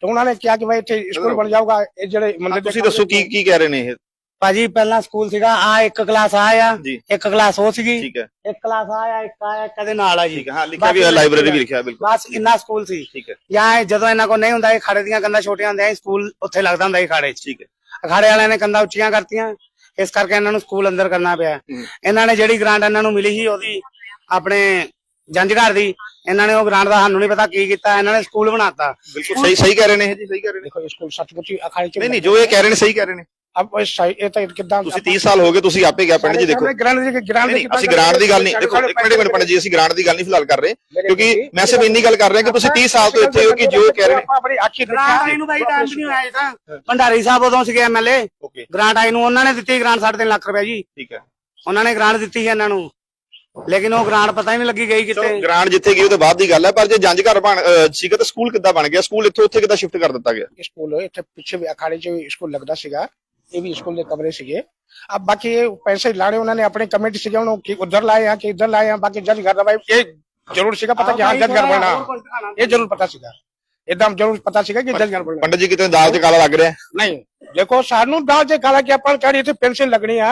ਤੇ ਉਹਨਾਂ ਨੇ ਕਿਹਾ ਕਿ ਭਾਈ ਇੱਥੇ ਸਕੂਲ ਬਣ ਜਾਊਗਾ ਇਹ ਜਿਹੜੇ ਮੰਦਿਰ ਦੇ ਤੁਸੀਂ ਦੱਸੋ ਕੀ ਕੀ ਕਹਿ ਰਹੇ ਨੇ ਇਹ? ਭਾਜੀ ਪਹਿਲਾਂ ਸਕੂਲ ਸੀਗਾ ਆ ਇੱਕ ਕਲਾਸ ਆ ਆ ਜੀ। ਇੱਕ ਕਲਾਸ ਉਹ ਸੀਗੀ। ਠੀਕ ਹੈ। ਇੱਕ ਕਲਾਸ ਆ ਆ ਇੱਕ ਆ ਇੱਕ ਦੇ ਨਾਲ ਆ ਜੀ। ਠੀਕ ਹੈ ਹਾਂ ਲਿਖਿਆ ਵੀ ਲਾਇਬ੍ਰੇਰੀ ਵੀ ਲਿਖਿਆ ਬਿਲਕੁਲ। ਬਸ ਇੰਨਾ ਸਕੂਲ ਸੀ। ਠੀਕ ਹੈ। ਜਾਂ ਇਹ ਜਦੋਂ ਇਹਨਾਂ ਕੋਲ ਨਹੀਂ ਹੁੰਦਾ ਇਹ ਖਾੜੇ ਦੀਆਂ ਕੰਧਾਂ ਛੋਟੀਆਂ ਹੁੰਦੀਆਂ ਸੀ ਸਕੂਲ ਉੱਥੇ ਲੱਗਦਾ ਹੁੰਦਾ ਸੀ ਖਾੜੇ 'ਚ। ਠੀਕ ਹੈ। ਅਖਾੜੇ ਵਾਲਿਆਂ ਨੇ ਕੰਧਾਂ ਉੱਚੀਆਂ ਕਰਤੀਆਂ ਇਸ ਕਰਕੇ ਇਹਨਾਂ ਨੂੰ ਸਕੂਲ ਅੰਦਰ ਕਰਨਾ ਪਿਆ। ਹੂੰ। ਇਹਨਾਂ ਨੇ ਜਿਹੜੀ ਗ੍ਰਾਂਟ ਇਹਨਾਂ ਨੂੰ ਮਿਲੀ ਸੀ ਉਹਦੀ ਆਪਣੇ ਜੰਜਘਰ ਦੀ ਇਹਨਾਂ ਨੇ ਉਹ ਗ੍ਰਾਂਟ ਦਾ ਸਾਨੂੰ ਨਹੀਂ ਪਤਾ ਕੀ ਕੀਤਾ ਇਹਨਾਂ ਨੇ ਸਕੂਲ ਬਣਾਤਾ। ਬਿਲਕੁਲ ਸਹੀ ਸਹੀ ਕਹਿ ਰਹੇ ਨੇ ਇਹ ਜੀ ਸਹੀ ਕਹਿ ਰਹੇ ਨੇ। ਦੇਖੋ ਇਹ ਸਕੂਲ ਸੱਚਮੁੱਚ ਹੀ ਅਖਾੜੇ ਚ ਨਹੀਂ ਨਹੀਂ ਜੋ ਇਹ ਕਹਿ ਰਹੇ ਨੇ ਸਹੀ ਕਹਿ ਰਹੇ ਨੇ। ਅਬ ਇਹ ਸਹੀ ਇਹ ਤਾਂ ਕਿਦਾਂ ਤੁਸੀਂ 30 ਸਾਲ ਹੋ ਗਏ ਤੁਸੀਂ ਆਪੇ ਗਿਆ ਪਿੰਡ ਜੀ ਦੇਖੋ। ਦੀ ਨਹੀਂ, ਅਸੀਂ ਗ੍ਰਾਂਟ ਦੀ ਗੱਲ ਨਹੀਂ ਦੇਖੋ ਇੱਕ ਮਿੰਟ ਇੱਕ ਮਿੰਟ ਪੰਡਤ ਜੀ ਅਸੀਂ ਗ੍ਰਾਂਟ ਦੀ ਗੱਲ ਨਹੀਂ ਫਿਲਹਾਲ ਕਰ ਰਹੇ ਕਿਉਂਕਿ ਮੈਂ ਸਿਰਫ ਇੰਨੀ ਗੱਲ ਕਰ ਰਿਹਾ ਕਿ ਤੁਸੀਂ 30 ਸਾਲ ਤੋਂ ਇੱਥੇ ਹੋ ਕਿ ਜੋ ਕਹਿ ਰਹੇ ਨੇ। ਆਪਾਂ ਆਪਣੀ ਅੱਖੀ ਗ੍ਰਾਂਟ ਆਈ ਨੂੰ ਬਾਈ ਟਾਈਮ ਨਹੀਂ ਹੋਇਆ ਇਹ ਤਾਂ। ਭੰਡਾਰੀ ਸਾਹਿਬ ਉਦੋਂ ਸੀਗੇ ਐਮਐਲਏ ਓਕੇ। ਗ੍ਰਾਂਟ ਆਈ ਨੂੰ ਉਹਨਾਂ ਨੇ ਦਿੱਤੀ ਗ੍ਰਾਂਟ 3.5 ਲੱਖ ਰੁਪਏ ਜੀ। ਠੀਕ ਹੈ। ਉਹਨਾਂ ਨੇ ਗ੍ਰਾਂਟ ਦਿੱਤੀ ਸੀ ਇਹਨਾਂ ਨੂੰ। ਲੇਕਿਨ ਉਹ ਗ੍ਰਾਂਟ ਪਤਾ ਹੀ ਨਹੀਂ ਲੱਗੀ ਗਈ ਕਿਤੇ। ਗ੍ਰਾਂਟ ਜਿੱਥੇ ਗਈ ਉਹ ਤੋਂ ਬਾਅਦ ਦੀ ਗੱਲ ਹੈ ਪਰ ਜੇ ਜੰਜ ਘਰ ਬਣ ਅਹ, ਸੀਗਾ ਤਾਂ ਸਕੂਲ ਕਿੱਦਾਂ ਬਣ ਗਿਆ? ਸਕੂਲ ਇੱਥੋਂ ਉੱਥੇ ਕਿੱਦਾਂ ਸ਼ਿਫਟ ਕਰ ਦਿੱਤਾ ਗਿਆ? ਸਕੂਲ ਇੱਥੇ ਪਿੱਛੇ ਵੀ ਅਖਾੜੇ 'ਚ ਵੀ ਸਕੂਲ ਲੱਗਦਾ ਸੀਗਾ। ਇਹ ਵੀ ਸਕੂਲ ਦੇ ਕਮਰੇ ਸੀਗੇ अब बाकी ये पैसे लाने उन्होंने अपने कमेटी से जो कि उधर लाए हैं कि इधर लाए हैं बाकी जज घर भाई ये जरूर सीगा पता कि हाँ जज घर बनना ये जरूर पता सीगा एकदम जरूर पता सीगा कि जज घर बनना ਪੰਡਤ ਜੀ ਕਿਤੇ ਦਾਲ 'ਚ ਕਾਲਾ ਲੱਗ ਰਿਹਾ ਨਹੀਂ ਦੇਖੋ ਸਾਨੂੰ ਦਾਲ ਚ ਕਾਲਾ ਕਿ ਆਪਾਂ ਕਹਿ ਰਹੇ ਇੱਥੇ ਪੈਨਸ਼ਨ ਲੱਗਣੀ ਆ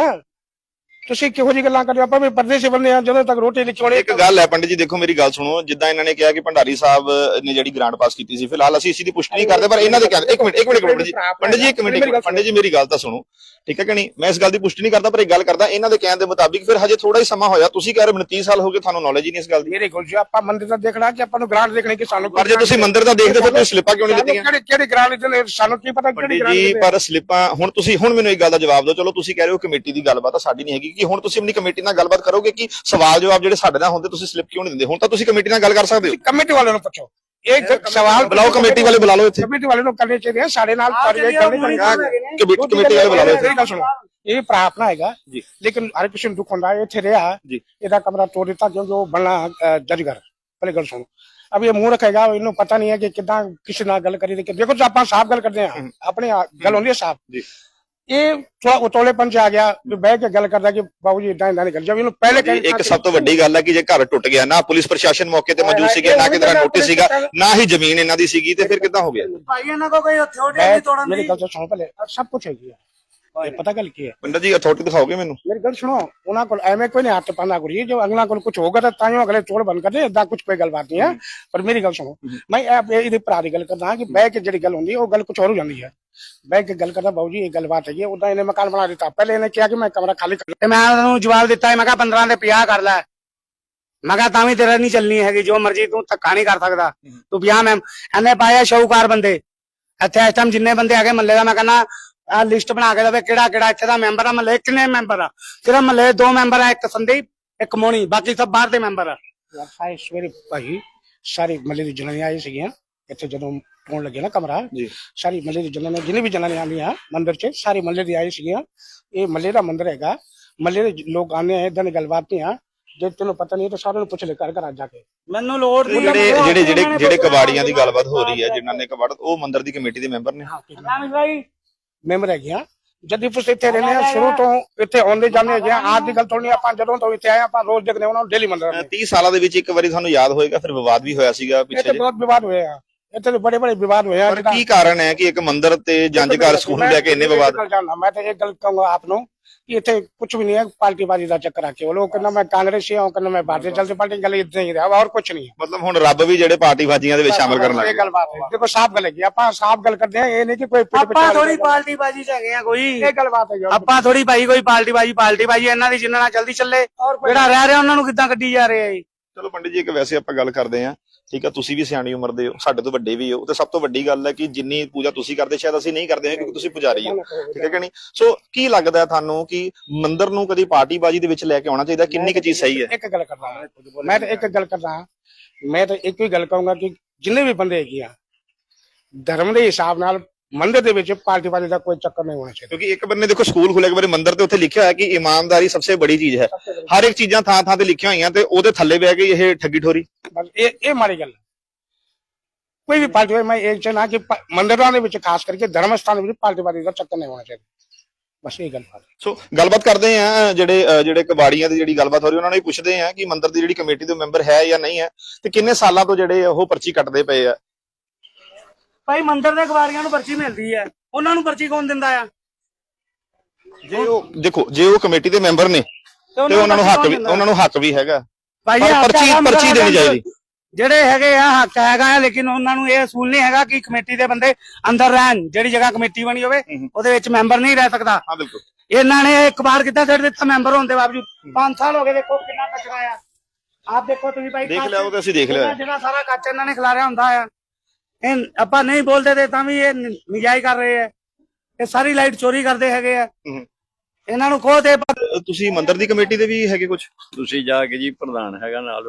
ਤੁਸੀਂ ਕਿਹੋ ਜਿਹੀ ਗੱਲਾਂ ਕਰਦੇ ਹੋ? ਆਪਾਂ ਵੀ ਪਰਦੇਸੀ ਬੰਦੇ ਆ ਜਦੋਂ ਤੱਕ ਰੋਟੀ ਨਹੀਂ ਚੋਣੀ ਇੱਕ ਗੱਲ ਹੈ ਪੰਡਤ ਜੀ ਦੇਖੋ ਮੇਰੀ ਗੱਲ ਸੁਣੋ ਜਿੱਦਾਂ ਇਹਨਾਂ ਨੇ ਕਿਹਾ ਕਿ ਭੰਡਾਰੀ ਸਾਹਿਬ ਨੇ ਜਿਹੜੀ ਗ੍ਰਾਂਟ ਪਾਸ ਕੀਤੀ ਸੀ ਫਿਲਹਾਲ ਅਸੀਂ ਇਸ ਦੀ ਪੁਸ਼ਟੀ ਨਹੀਂ ਕਰਦੇ ਪਰ ਇਹਨਾਂ ਦੇ ਕਹਿੰਦੇ ਇੱਕ ਮਿੰਟ ਇੱਕ ਮਿੰਟ ਇੱਕ ਮਿੰਟ ਪੰਡਤ ਜੀ। ਪੰਡਤ ਜੀ ਇੱਕ ਮਿੰਟ ਇੱਕ ਮਿੰਟ, ਪੰਡਤ ਜੀ ਮੇਰੀ ਗੱਲ ਤਾਂ ਸੁਣੋ। ਠੀਕ ਹੈ ਕਿ ਨਹੀਂ? ਮੈਂ ਇਸ ਗੱਲ ਦੀ ਪੁਸ਼ਟੀ ਨਹੀਂ ਕਰਦਾ ਪਰ ਇੱਕ ਗੱਲ ਕਰਦਾ ਇਹਨਾਂ ਦੇ ਕਹਿਣ ਦੇ ਮੁਤਾਬਿਕ ਫਿਰ ਹਜੇ ਥੋੜਾ ਹੀ ਸਮਾਂ ਹੋਇਆ। ਤੁਸੀਂ ਕਹਿ ਰਹੇ ਹੋ ਮੈਨੂੰ 30 ਸਾਲ ਹੋ ਗਏ ਤੁਹਾਨੂੰ ਨੌਲੇਜ ਹੀ ਨਹੀਂ ਇਸ ਗੱਲ ਦੀ। ਮੇਰੇ ਕੋਲ ਜੇ ਆਪਾਂ ਮੰਦਿਰ ਦਾ ਦੇਖਣਾ ਕਿ ਆਪਾਂ ਨੂੰ ਗ੍ਰਾਂਟ ਦੇਖਣੀ ਕਿ ਸਾਨੂੰ ਪਰ ਜੇ ਤੁਸੀਂ ਮੰਦਿਰ ਦਾ ਦੇਖਦੇ ਫਿਰ ਤੁਸੀਂ ਸਲਿੱਪਾਂ ਕਿਉਂ ਨਹੀਂ ਦਿੱਤੀਆਂ? ਕਿਹੜੀ ਕਿਹੜੀ ਗ੍ਰਾਂਟ ਦਿੱਤੇ ਸਾਨੂੰ ਕੀ ਪਤਾ ਕਿਹੜੀ ਪੰਡਿਤ ਗ੍ਰਾਂਟ ਜੀ ਦਿੱਤੇ ਪਰ ਸਲਿੱਪਾਂ ਹੁਣ ਤੁਸੀਂ ਹੁਣ ਮੈਨੂੰ ਇੱਕ ਗੱਲ ਦਾ ਜਵਾਬ ਦਿਓ। ਚਲੋ ਤੁਸੀਂ ਕਹਿ ਰਹੇ ਹੋ ਕਮੇਟੀ ਦੀ ਗੱਲਬਾਤ ਆ ਸਾਡੀ ਨਹੀਂ ਹੈਗੀ। ਕਿ ਹੁਣ ਤੁਸੀਂ ਆਪਣੀ ਕਮੇਟੀ ਨਾਲ ਗੱਲਬਾਤ ਕਰੋਗੇ ਕਿ ਸਵਾਲ ਜਵਾਬ ਜਿਹੜੇ ਸਾਡੇ ਨਾਲ ਹੁੰਦੇ ਤੁਸੀਂ ਸਲਿੱਪ ਕਿਉਂ ਨਹੀਂ ਦਿੰਦੇ? ਹੁਣ ਤਾਂ ਤੁਸੀਂ ਕਮੇਟੀ ਨਾਲ ਗੱਲ ਕਰ ਸਕਦੇ ਹੋ। ਕਮੇਟੀ ਵਾਲਿਆਂ ਨੂੰ ਪੁੱਛੋ। ਇਹ ਸਵਾਲ ਬੁਲਾਓ ਕਮੇਟੀ ਵਾਲੇ ਬੁਲਾ ਲਓ ਇੱਥੇ। ਕਮੇਟੀ ਵਾਲੇ ਨੂੰ ਕਰਨੇ ਚਾਹੀਦੇ ਆ ਸਾਡੇ ਨਾਲ ਕਾਰਵਾਈ ਕਰਨੀ ਚਾਹੀਦੀ ਕਮੇਟੀ ਕਮੇਟੀ ਵਾਲੇ ਬੁਲਾ ਲਓ ਇੱਥੇ। ਸੁਣੋ। ਇਹ ਆਪਣਾ ਹੈਗਾ ਜੀ। ਲੇਕਿਨ ਹਰ ਕਿਸੇ ਨੂੰ ਦੁੱਖ ਹੁੰਦਾ ਹੈ, ਇੱਥੇ ਰਿਹਾ। ਜੀ। ਇਹਦਾ ਕਮਰਾ ਤੋੜ ਦਿੱਤਾ ਕਿਉਂਕਿ ਉਹ ਬਣਨਾ ਜੱਜ ਘਰ ਪਹਿਲੇ ਗੱਲ ਸੁਣੋ। ਅਬ ਇਹ ਮੂੰਹ ਰੱਖੇਗਾ ਇਹਨੂੰ ਪਤਾ ਨਹੀਂ ਹੈ ਕਿ ਕਿਦਾਂ ਕਿਸੇ ਨਾਲ ਗੱਲ ਕਰੀ ਤੇ ਦੇਖੋ ਜੇ ਆਪਾਂ ਸਾਫ਼ ਗੱਲ ਕਰਦੇ ਹਾਂ। ਆਪਣੇ ਆ- ਗੱਲ ਹੁੰਦੀ ਹੈ ਸਾਫ਼। ਜੀ। ਇਹ ਥੋੜਾ ਉਤੋਲੇਪਨ ਚ ਆ ਗਿਆ ਵੀ ਬਹਿ ਕੇ ਗੱਲ ਕਰਦਾ ਕਿ ਬਾਬੂ ਜੀ ਇਦਾਂ ਇਦਾਂ ਨਹੀਂ ਕਰ। ਜਦ ਇਹਨੂੰ ਪਹਿਲੇ ਜੀ, ਇੱਕ ਸਭ ਤੋਂ ਵੱਡੀ ਗੱਲ ਹੈ ਕਿ ਜੇ ਘਰ ਟੁੱਟ ਗਿਆ ਨਾ ਪੁਲਿਸ ਪ੍ਰਸ਼ਾਸਨ ਮੌਕੇ ਤੇ ਮੌਜੂਦ ਸੀਗੇ ਨਾ ਕਿਤੇ ਨੋਟਿਸ ਸੀਗਾ ਨਾ ਹੀ ਜ਼ਮੀਨ ਇਹਨਾਂ ਦੀ ਸੀਗੀ ਤੇ ਫਿਰ ਕਿੱਦਾਂ ਹੋ ਗਿਆ? ਭਾਈ ਇਹਨਾਂ ਕੋ ਕੋਈ ਅਥਾਰਟੀ ਨਹੀਂ ਤੋੜਨ ਮੇਰੀ ਦੀ। ਗੱਲ ਤਾਂ ਸੁਣੋ ਪਹਿਲੇ ਸਭ ਕੁਝ ਹੈਗੀ ਹੈ ਇਹ ਪਤਾ ਗੱਲ ਕੀ ਹੈ? ਪੰਡਤ ਜੀ ਅਥਾਰਟੀ ਦਿਖਾਓਗੇ ਮੈਨੂੰ? ਮੇਰੀ ਗੱਲ ਸੁਣੋ ਉਹਨਾਂ ਕੋਲ ਐਵੇਂ ਕੋਈ ਨਹੀਂ ਹੱਥ ਪਾਣਾ ਕਰੀ ਜੋ ਅਗਲਾ ਕੋਲ ਕੁਝ ਹੋਗਾ ਤਾਂ ਤਾਂ ਅਗਲੇ ਚੋੜ ਬੰਦ ਕਰਦੇ ਇਦਾਂ ਕੁਝ ਕੋਈ ਗੱਲਬਾਤ ਨਹੀਂ ਹੈ ਪਰ ਮੇਰੀ ਗੱਲ ਸੁਣੋ ਮੈਂ ਇਹ ਇਹਦੇ ਭਰਾ ਦੀ ਗੱਲ ਕਰਦਾ ਕਿ ਬਹਿ ਕੇ ਜਿਹੜੀ ਗੱਲ ਹੁੰਦੀ ਹੈ ਉਹ ਗੱਲ ਕੁਝ ਹੋਰ ਹੋ ਜਾਂਦੀ ਹੈ ਬਹਿ ਕੇ ਗੱਲ ਕਰਦਾ ਬਾਬੂ ਜੀ ਇਹ ਗੱਲਬਾਤ ਹੈਗੀ ਉਦਾਂ ਇਹਨੇ ਮਕਾਨ ਬਣਾ ਦਿੱਤਾ। ਪਹਿਲੇ ਇਹਨੇ ਕਿਹਾ ਕਿ ਮੈਂ ਕਮਰਾ ਖਾਲੀ ਕਰ ਤੇ ਮੈਂ ਉਹਨੂੰ ਜਵਾਬ ਦਿੱਤਾ ਮੈਂ ਕਿਹਾ 15 ਦੇ 50 ਕਰ ਲੈ। ਮੈਂ ਕਿਹਾ ਤਾਂ ਵੀ ਤੇਰਾ ਨਹੀਂ ਚੱਲਣੀ ਹੈਗੀ ਜੋ ਮਰਜ਼ੀ ਤੂੰ ਧੱਕਾ ਨਹੀਂ ਕਰ ਸਕਦਾ। ਤੂੰ 50 ਮੈਂ ਇਹਨੇ ਪਾਇਆ ਸ਼ੌਕਾਰ ਬੰਦੇ। ਇੱਥੇ ਇਸ ਟਾਈਮ ਜਿੰਨੇ ਬੰਦੇ ਹੈਗੇ ਮੱਲੇ ਦਾ ਮੈਂ ਕਹਿੰਦਾ ਆ ਲਿਸਟ ਬਣਾ ਕੇ ਦੇਵੇ ਕਿਹੜਾ ਕਿਹੜਾ ਇੱਥੇ ਦਾ ਮੈਂਬਰ ਆ ਮੱਲੇ ਕਿੰਨੇ ਮੈਂਬਰ ਆ? ਸਿਰਫ ਮੱਲੇ ਦੋ ਮੈਂਬਰ ਆ ਇੱਕ ਸੰਦੀਪ ਇੱਕ ਮੋਣੀ ਬਾਕੀ ਸਭ ਬਾਹਰ ਦੇ ਮੈਂਬਰ ਆ। ਸਾਈ ਸਵੇਰੇ ਭਾਈ ਸਾਰੀ ਮੱਲੇ ਦੀ ਜਨਾਨੀਆਂ ਆਈ ਸੀਗੀਆਂ ਇੱਥੇ ਜਦੋਂ ਪਾਉਣ ਲੱਗੇ ਨਾ ਕਮਰਾ। ਜੀ। ਸਾਰੀ ਮੱਲੇ ਦੀ ਜਨਾਨੀਆਂ ਜਿੰਨੇ ਵੀ ਜਨਾਨੀਆਂ ਆਉਂਦੀਆਂ ਮੰਦਿਰ 'ਚ ਸਾਰੀ ਮੱਲੇ ਦੀ ਆਈ ਸੀਗੀਆਂ। ਇਹ ਮੱਲੇ ਦਾ ਮੰਦਿਰ ਹੈਗਾ। ਮੱਲੇ ਦੇ ਲੋਕ ਆਉਂਦੇ ਆ ਇਦਾਂ ਦੀ ਗੱਲਬਾਤ ਨਹੀਂ ਆ। ਜੇ ਤੈਨੂੰ ਪਤਾ ਨਹੀਂ ਤਾਂ ਸਾਰਿਆਂ ਨੂੰ ਪੁੱਛ ਲੈ ਘਰ ਘਰ ਆ ਜਾ ਕੇ। ਮੈਨੂੰ ਲੋੜ ਨਹੀਂ ਜਿਹੜੇ ਜਿਹੜੇ ਜਿਹੜੇ ਜਿਹੜੇ ਕਬਾੜੀਆਂ ਦੀ ਗੱਲਬਾਤ ਹੋ ਰਹੀ ਹੈ ਜਿਨ੍ਹਾਂ ਨੇ ਕਬਾੜ ਉਹ ਮੰਦਿਰ ਦੀ ਕਮੇਟੀ ਦੇ ਮੈਂਬਰ ਨੇ। ਮੈਂਬਰ ਹੈਗੀਆਂ। ਜਦ ਪੁੱਛ ਇੱਥੇ ਰਹਿੰਦੇ ਆ ਸ਼ੁਰੂ ਤੋਂ ਇੱਥੇ ਆਉਂਦੇ ਜਾਂਦੇ ਹੈਗੇ ਆ। ਆਜ ਦੀ ਗੱਲ ਤੋਂ ਨਹੀਂ ਆਪਾਂ ਜਦੋਂ ਤੋਂ ਇੱਥੇ ਆਏ ਆਪਾਂ ਰੋਜ਼ ਦੇਖਦੇ ਉਹਨਾਂ ਨੂੰ ਡੇਲੀ ਮੰਦਰ ਅਹ 30 ਸਾਲਾਂ ਦੇ ਵਿੱਚ ਇੱਕ ਵਾਰੀ ਤੁਹਾਨੂੰ ਯਾਦ ਹੋਏਗਾ ਫਿਰ ਵਿਵਾਦ ਵੀ ਹੋਇਆ ਸੀਗਾ ਪਿੱਛੇ ਜੇ ਬਹੁਤ ਵਿਵਾਦ ਹੋਏ ਆ ਇੱਥੇ ਬੜੇ ਬੜੇ ਵਿਵਾਦ ਹੋਏ ਆ ਪਰ ਕੀ ਕਾਰਨ ਹੈ ਕਿ ਇੱਕ ਮੰਦਿਰ ਤੇ ਜੰਜਘਰ ਸਕੂਲ ਲੈ ਕੇ ਇੰਨੇ ਵਿਵਾਦ? ਮੈਂ ਤਾਂ ਇਹ ਗੱਲ ਕਹੂੰਗਾ ਆਪ ਨੂੰ ਕਿ ਇੱਥੇ ਕੁਝ ਵੀ ਨਹੀਂ ਹੈ ਪਾਰਟੀਬਾਜ਼ੀ ਦਾ ਚੱਕਰ ਆ ਕੇ ਉਹ ਲੋਕ ਕਹਿੰਦਾ ਮੈਂ ਕਾਂਗਰਸੀ ਹਾਂ ਕਹਿੰਦਾ ਮੈਂ ਭਾਰਤੀ ਜਨਤਾ ਪਾਰਟੀ ਗੱਲ ਇਦਾਂ ਹੀ ਰਿਹਾ ਔਰ ਕੁਝ ਨਹੀਂ ਹੈ। ਮਤਲਬ ਹੁਣ ਰੱਬ ਵੀ ਜਿਹੜੇ ਪਾਰਟੀਬਾਜ਼ੀਆਂ ਦੇ ਵਿੱਚ ਸ਼ਾਮਲ ਕਰਨ ਲੱਗ ਇਹ ਗਏ ਗੱਲ ਬਾਤ ਹੈ। ਦੇਖੋ ਸਾਫ਼ ਗੱਲ ਹੈਗੀ ਆਪਾਂ ਸਾਫ਼ ਗੱਲ ਕਰਦੇ ਹਾਂ ਇਹ ਨਹੀਂ ਕਿ ਕੋਈ ਆਪਾਂ ਥੋੜੀ ਪਾਰਟੀ ਬਾਜੀ ਚ ਹੈਗੇ ਆ ਕੋਈ। ਇਹ ਗੱਲ ਬਾਤ ਹੈ ਜੀ। ਆਪਾਂ ਥੋੜੀ ਭਾਈ ਕੋਈ ਪਾਰਟੀ ਬਾਜੀ ਪਾਰਟੀ ਬਾਜੀ ਇਹਨਾਂ ਦੀ ਜਿੰਨਾ ਨਾਲ ਜਲਦੀ ਚੱਲੇ। ਜਿਹੜਾ ਰਹਿ ਰਿਹਾ ਉਹਨਾਂ ਨੂੰ ਕਿੱਦਾਂ ਕੱਢੀ ਜਾ ਰਹੇ ਆ ਜੀ? ਚਲੋ ਪੰਡਿਤ ਜੀ ਇੱਕ ਵੈਸੇ ਆਪਾਂ ਗੱਲ ਕਰਦੇ ਆਂ ਠੀਕ ਆ, ਤੁਸੀਂ ਵੀ ਸਿਆਣੀ ਉਮਰ ਦੇ ਹੋ, ਸਾਡੇ ਤੋਂ ਵੱਡੇ ਵੀ ਹੋ, ਤੇ ਸਭ ਤੋਂ ਵੱਡੀ ਗੱਲ ਹੈ ਕਿ ਜਿੰਨੀ ਪੂਜਾ ਤੁਸੀਂ ਕਰਦੇ, ਸ਼ਾਇਦ ਅਸੀਂ ਨਹੀਂ ਕਰਦੇ ਹਾਂ ਕਿਉਂਕਿ ਤੁਸੀਂ ਪੁਜਾਰੀ ਹੋ, ਠੀਕ ਹੈ ਕਿ ਨਹੀਂ? ਸੋ ਕੀ ਲੱਗਦਾ ਤੁਹਾਨੂੰ ਕਿ ਮੰਦਿਰ ਨੂੰ ਕਦੀ ਪਾਰਟੀਬਾਜ਼ੀ ਦੇ ਵਿੱਚ ਲੈ ਕੇ ਆਉਣਾ ਚਾਹੀਦਾ, ਕਿੰਨੀ ਕੁ ਚੀਜ਼ ਸਹੀ ਹੈ? ਇੱਕ ਗੱਲ ਕਰਦਾ ਮੈਂ ਤਾਂ ਇੱਕ ਗੱਲ ਕਰਦਾ ਮੈਂ ਤਾਂ ਇੱਕ ਹੀ ਗੱਲ ਕਹੂੰਗਾ ਕਿ ਜਿੰਨੇ ਵੀ ਬੰਦੇ ਹੈਗੇ ਆ, ਧਰਮ ਦੇ ਹਿਸਾਬ ਨਾਲ ਮੰਦਿਰ ਦੇ ਵਿੱਚ ਪਾਰਟੀਬਾਜ਼ੀ ਦਾ ਕੋਈ ਚੱਕਰ ਨਹੀਂ ਹੋਣਾ ਚਾਹੀਦਾ। ਕਿਉਂਕਿ ਇੱਕ ਬੰਨੇ ਦੇਖੋ ਸਕੂਲ ਖੁੱਲੇ ਇੱਕ ਵਾਰੀ ਮੰਦਿਰ ਤੇ ਉੱਥੇ ਲਿਖਿਆ ਹੋਇਆ ਕਿ ਇਮਾਨਦਾਰੀ ਸਭ ਤੋਂ ਬੜੀ ਚੀਜ਼ ਹੈ। ਹਰ ਇੱਕ ਚੀਜ਼ਾਂ ਥਾਂ ਥਾਂ ਤੇ ਲਿਖੀਆਂ ਹੋਈਆਂ ਤੇ ਉਹਦੇ ਥੱਲੇ ਬਹਿ ਕੇ ਇਹ ਠੱਗੀ ਠੋਰੀ। ਬਸ ਇਹ ਇਹ ਮਾੜੀ ਗੱਲ ਹੈ। ਕੋਈ ਵੀ ਪਾਰਟੀ ਮੈਂ ਇਹ ਚਾਹਨਾ ਕਿ ਪ- ਮੰਦਿਰਾਂ ਦੇ ਵਿੱਚ ਖਾਸ ਕਰਕੇ ਧਰਮ ਸਥਾਨ ਦੇ ਵਿੱਚ ਪਾਰਟੀਬਾਜ਼ੀ ਦਾ ਚੱਕਰ ਨਹੀਂ ਹੋਣਾ ਚਾਹੀਦਾ। ਬਸ ਇਹ ਗੱਲ ਬਾਤ ਹੈ। ਸੋ ਗੱਲਬਾਤ ਕਰਦੇ ਆ ਜਿਹੜੇ ਜਿਹੜੇ ਕਬਾੜੀਆਂ ਦੀ ਜਿਹੜੀ ਗੱਲਬਾਤ ਹੋ ਰਹੀ ਉਹਨਾਂ ਨੂੰ ਹੀ ਪੁੱਛਦੇ ਆ ਕਿ ਮੰਦਿਰ ਦੀ ਜਿਹੜੀ ਕਮੇਟੀ ਦੇ ਮੈਂਬਰ ਹੈ ਜਾਂ ਨਹੀਂ ਹੈ ਤੇ ਕਿੰਨੇ ਸਾਲਾਂ ਤੋਂ ਜਿਹੜੇ ਉਹ ਪਰਚੀ ਕੱਟਦੇ ਪਏ ਆ। ਭਾਈ ਮੰਦਿਰ ਦੇ ਕਵਾਰੀਆਂ ਨੂੰ ਪਰਚੀ ਮਿਲਦੀ ਹੈ ਉਹਨਾਂ ਨੂੰ ਪਰਚੀ ਕੌਣ ਦਿੰਦਾ ਆ? ਜੇ ਉਹ ਦੇਖੋ ਜੇ ਉਹ ਕਮੇਟੀ ਦੇ ਮੈਂਬਰ ਨੇ ਤੇ ਉਹਨਾਂ ਨੂੰ ਹੱਕ ਵੀ? ਉਹਨਾਂ ਨੂੰ ਹੱਕ ਵੀ ਹੈਗਾ। ਭਾਈ ਪਰਚੀ- ਪਰਚੀ ਦੇਣੀ ਚਾਹੀਦੀ। ਜਿਹੜੇ ਹੈਗੇ ਆ ਹੱਕ ਹੈਗਾ ਆ ਲੇਕਿਨ ਉਹਨਾਂ ਨੂੰ ਇਹ ਅਸੂਲ ਨਹੀਂ ਹੈਗਾ ਕਿ ਕਮੇਟੀ ਦੇ ਬੰਦੇ ਅੰਦਰ ਰਹਿਣ ਜਿਹੜੀ ਜਗ੍ਹਾ ਕਮੇਟੀ ਬਣੀ ਹੋਵੇ ਉਹਦੇ ਵਿੱਚ ਮੈਂਬਰ ਨਹੀਂ ਰਹਿ ਸਕਦਾ। ਹਾਂ ਬਿਲਕੁਲ। ਇਹਨਾਂ ਨੇ ਇੱਕ ਵਾਰ ਕਿੱਦਾਂ ਛੱਡ ਦਿੱਤਾ ਮੈਂਬਰ ਹੋਣ ਦੇ ਬਾਵਜੂਦ? 5 ਸਾਲ ਹੋ ਗਏ ਦੇਖੋ ਕਿੰਨਾ ਕਚਰਾ ਆ। ਆਪ ਦੇਖੋ ਤੁਸੀਂ ਭਾਈ ਦੇਖ ਲਿਆ ਉਹ ਤੇ ਅਸੀਂ ਦੇਖ ਲਿਆ। ਜਿਹੜਾ ਸਾਰਾ ਕੱਚ ਇਹਨਾਂ ਨੇ ਖਿਲਾਰਿਆ ਹੁੰਦਾ ਆ। ਇਹ ਆਪਾਂ ਨਹੀਂ ਬੋਲਦੇ ਤੇ ਤਾਂ ਵੀ ਇਹ ਨਜਾਇਜ਼ ਕਰ ਰਹੇ ਆ। ਇਹ ਸਾਰੀ ਲਾਈਟ ਚੋਰੀ ਕਰਦੇ ਹੈਗੇ ਆ। ਹੂੰ। ਇਹਨਾਂ ਨੂੰ ਖੋ ਤੇ ਤੁਸੀਂ ਮੰਦਿਰ ਦੀ ਕਮੇਟੀ ਦੇ ਵੀ ਹੈਗੇ ਕੁਝ ਤੁਸੀਂ ਜਾ ਕੇ ਜੀ ਪ੍ਰਧਾਨ ਹੈਗਾ ਨਾਲ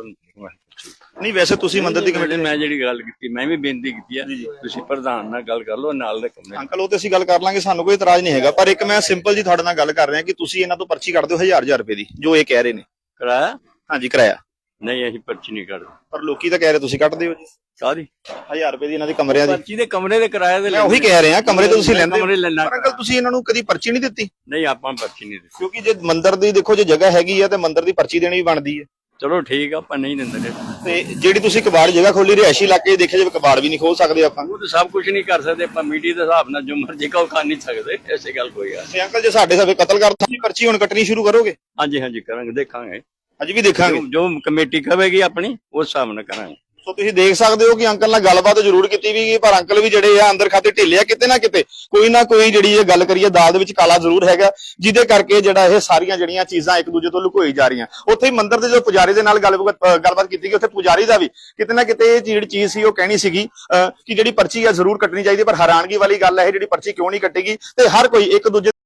ਨਹੀਂ ਵੈਸੇ ਤੁਸੀਂ ਮੰਦਿਰ ਦੀ ਕਮੇਟੀ ਮੈਂ ਜਿਹੜੀ ਗੱਲ ਕੀਤੀ ਮੈਂ ਵੀ ਬੇਨਤੀ ਕੀਤੀ ਆ। ਤੁਸੀਂ ਪ੍ਰਧਾਨ ਨਾਲ ਗੱਲ ਕਰ ਲਓ ਨਾਲ ਦੇ ਕਮਰੇ ਅੰਕਲ ਉਹ ਤੇ ਅਸੀਂ ਗੱਲ ਕਰ ਲਾਂਗੇ ਸਾਨੂੰ ਕੋਈ ਇਤਰਾਜ਼ ਨਹੀਂ ਹੈਗਾ। ਪਰ ਇੱਕ ਮੈਂ ਸਿੰਪਲ ਜੀ ਤੁਹਾਡੇ ਨਾਲ ਗੱਲ ਕਰ ਰਿਹਾ ਕਿ ਤੁਸੀਂ ਇਹਨਾਂ ਤੋਂ ਪਰਚੀ ਕੱਢ ਦਿਓ ਹਜ਼ਾਰ ਹਜ਼ਾਰ ਰੁਪਏ ਦੀ ਜੋ ਇਹ ਕਹਿ ਰਹੇ ਨੇ। ਕਰਾਇਆ? ਹਾਂਜੀ ਕਿਰਾਇਆ। ਨਹੀਂ ਅਸੀਂ ਪਰਚੀ ਨਹੀਂ ਕੱਢਦੇ। ਪਰ ਲੋਕੀ ਤਾਂ ਕਹਿ ਰਹੇ ਤੁਸੀਂ ਕੱਢ ਦਿਓ ਜੀ। ਕਾਦੀ ਹਜ਼ਾਰ ਰੁਪਏ ਦੀ ਇਹਨਾਂ ਦੇ ਕਮਰਿਆਂ ਦੀ। ਪਰਚੀ ਦੇ ਕਮਰੇ ਦੇ ਕਿਰਾਏ ਦੇ ਮੈਂ ਉਹੀ ਕਹਿ ਰਿਹਾ ਕਮਰੇ ਤਾਂ ਤੁਸੀਂ ਲੈਂਦੇ ਹੋ। ਕਮਰੇ ਲੈਣਾ ਪਰ ਅੰਕਲ ਤੁਸੀਂ ਇਹਨਾਂ ਨੂੰ ਕਦੀ ਪਰਚੀ ਨਹੀਂ ਦਿੱਤੀ? ਨਹੀਂ ਆਪਾਂ ਪਰਚੀ ਨਹੀਂ ਦਿੱਤੀ। ਕਿਉਂਕਿ ਜੇ ਮੰਦਿਰ ਦੀ ਦੇਖੋ ਜੇ ਜਗ੍ਹਾ ਹੈਗੀ ਆ ਤੇ ਮੰਦਿਰ ਦੀ ਪਰਚੀ ਦੇਣੀ ਵੀ ਬਣਦੀ ਹੈ ਚਲੋ ਠੀਕ ਆ ਆਪਾਂ ਨਹੀਂ ਦਿੰਦੇ। ਤੇ ਜਿਹੜੀ ਤੁਸੀਂ ਕਬਾੜ ਜਗ੍ਹਾ ਖੋਲੀ ਰਿਹਾਇਸ਼ੀ ਇਲਾਕੇ ਦੇਖਿਆ ਜਾਵੇ ਕਬਾੜ ਵੀ ਨਹੀਂ ਖੋਲ ਸਕਦੇ ਆਪਾਂ। ਉਹ ਤਾਂ ਸਭ ਕੁਝ ਨਹੀਂ ਕਰ ਸਕਦੇ ਆਪਾਂ ਮੀਡੀਆ ਦੇ ਹਿਸਾਬ ਨਾਲ ਜੋ ਮਰਜ਼ੀ ਕਹੋ ਕਰ ਨਹੀਂ ਸਕਦੇ ਐਸੀ ਗੱਲ ਕੋਈ ਆ ਤੇ ਅੰਕਲ ਜੇ ਸਾਡੇ ਸਭੇ ਕਤਲ ਕਰਤਾ ਪਰਚੀ ਹੁਣ ਕੱਟਣੀ ਸ਼ੁਰੂ ਕਰੋਗੇ? ਹਾਂਜੀ ਹਾਂਜੀ ਕਰਾਂਗੇ ਦੇਖਾਂਗੇ। ਅੱਜ ਵੀ ਦੇਖਾਂਗੇ। ਜੋ- ਕਮੇਟੀ ਕਹੇਗੀ ਆਪਣੀ ਉਸ ਹਿਸਾਬ ਨਾਲ ਕਰਾਂਗੇ। ਸੋ ਤੁਸੀਂ ਦੇਖ ਸਕਦੇ ਹੋ ਕਿ ਅੰਕਲ ਨਾਲ ਗੱਲਬਾਤ ਜ਼ਰੂਰ ਕੀਤੀ ਵੀ ਗਈ ਪਰ ਅੰਕਲ ਵੀ ਜਿਹੜੇ ਆ ਅੰਦਰ ਖਾਤੇ ਢਿੱਲੇ ਆ ਕਿਤੇ ਨਾ ਕਿਤੇ। ਕੋਈ ਨਾ ਕੋਈ ਜਿਹੜੀ ਇਹ ਗੱਲ ਕਰੀਏ ਦਾਲ ਦੇ ਵਿੱਚ ਕਾਲਾ ਜ਼ਰੂਰ ਹੈਗਾ ਜਿਹਦੇ ਕਰਕੇ ਜਿਹੜਾ ਇਹ ਸਾਰੀਆਂ ਜਿਹੜੀਆਂ ਚੀਜ਼ਾਂ ਇੱਕ ਦੂਜੇ ਤੋਂ ਲੁਕੋਈ ਜਾ ਰਹੀਆਂ। ਉੱਥੇ ਹੀ ਮੰਦਿਰ ਦੇ ਜੋ ਪੁਜਾਰੀ ਦੇ ਨਾਲ ਗੱਲਬਾਤ ਗੱਲਬਾਤ ਕੀਤੀ ਗਈ ਉੱਥੇ ਪੁਜਾਰੀ ਦਾ ਵੀ ਕਿਤੇ ਨਾ ਕਿਤੇ ਇਹ ਜਿਹੜੀ ਚੀਜ਼ ਸੀ ਉਹ ਕਹਿਣੀ ਸੀਗੀ ਕਿ ਜਿਹੜੀ ਪਰਚੀ ਆ ਜ਼ਰੂਰ ਕੱਟਣੀ ਚਾਹੀਦੀ ਪਰ ਹੈਰਾਨਗੀ ਵਾਲੀ ਗੱਲ ਹੈ ਇਹ ਜਿਹੜੀ ਪਰਚੀ ਕਿਉਂ ਨਹੀਂ ਕੱਟੇਗੀ? ਤੇ ਹਰ ਕੋਈ ਇੱਕ ਦੂਜੇ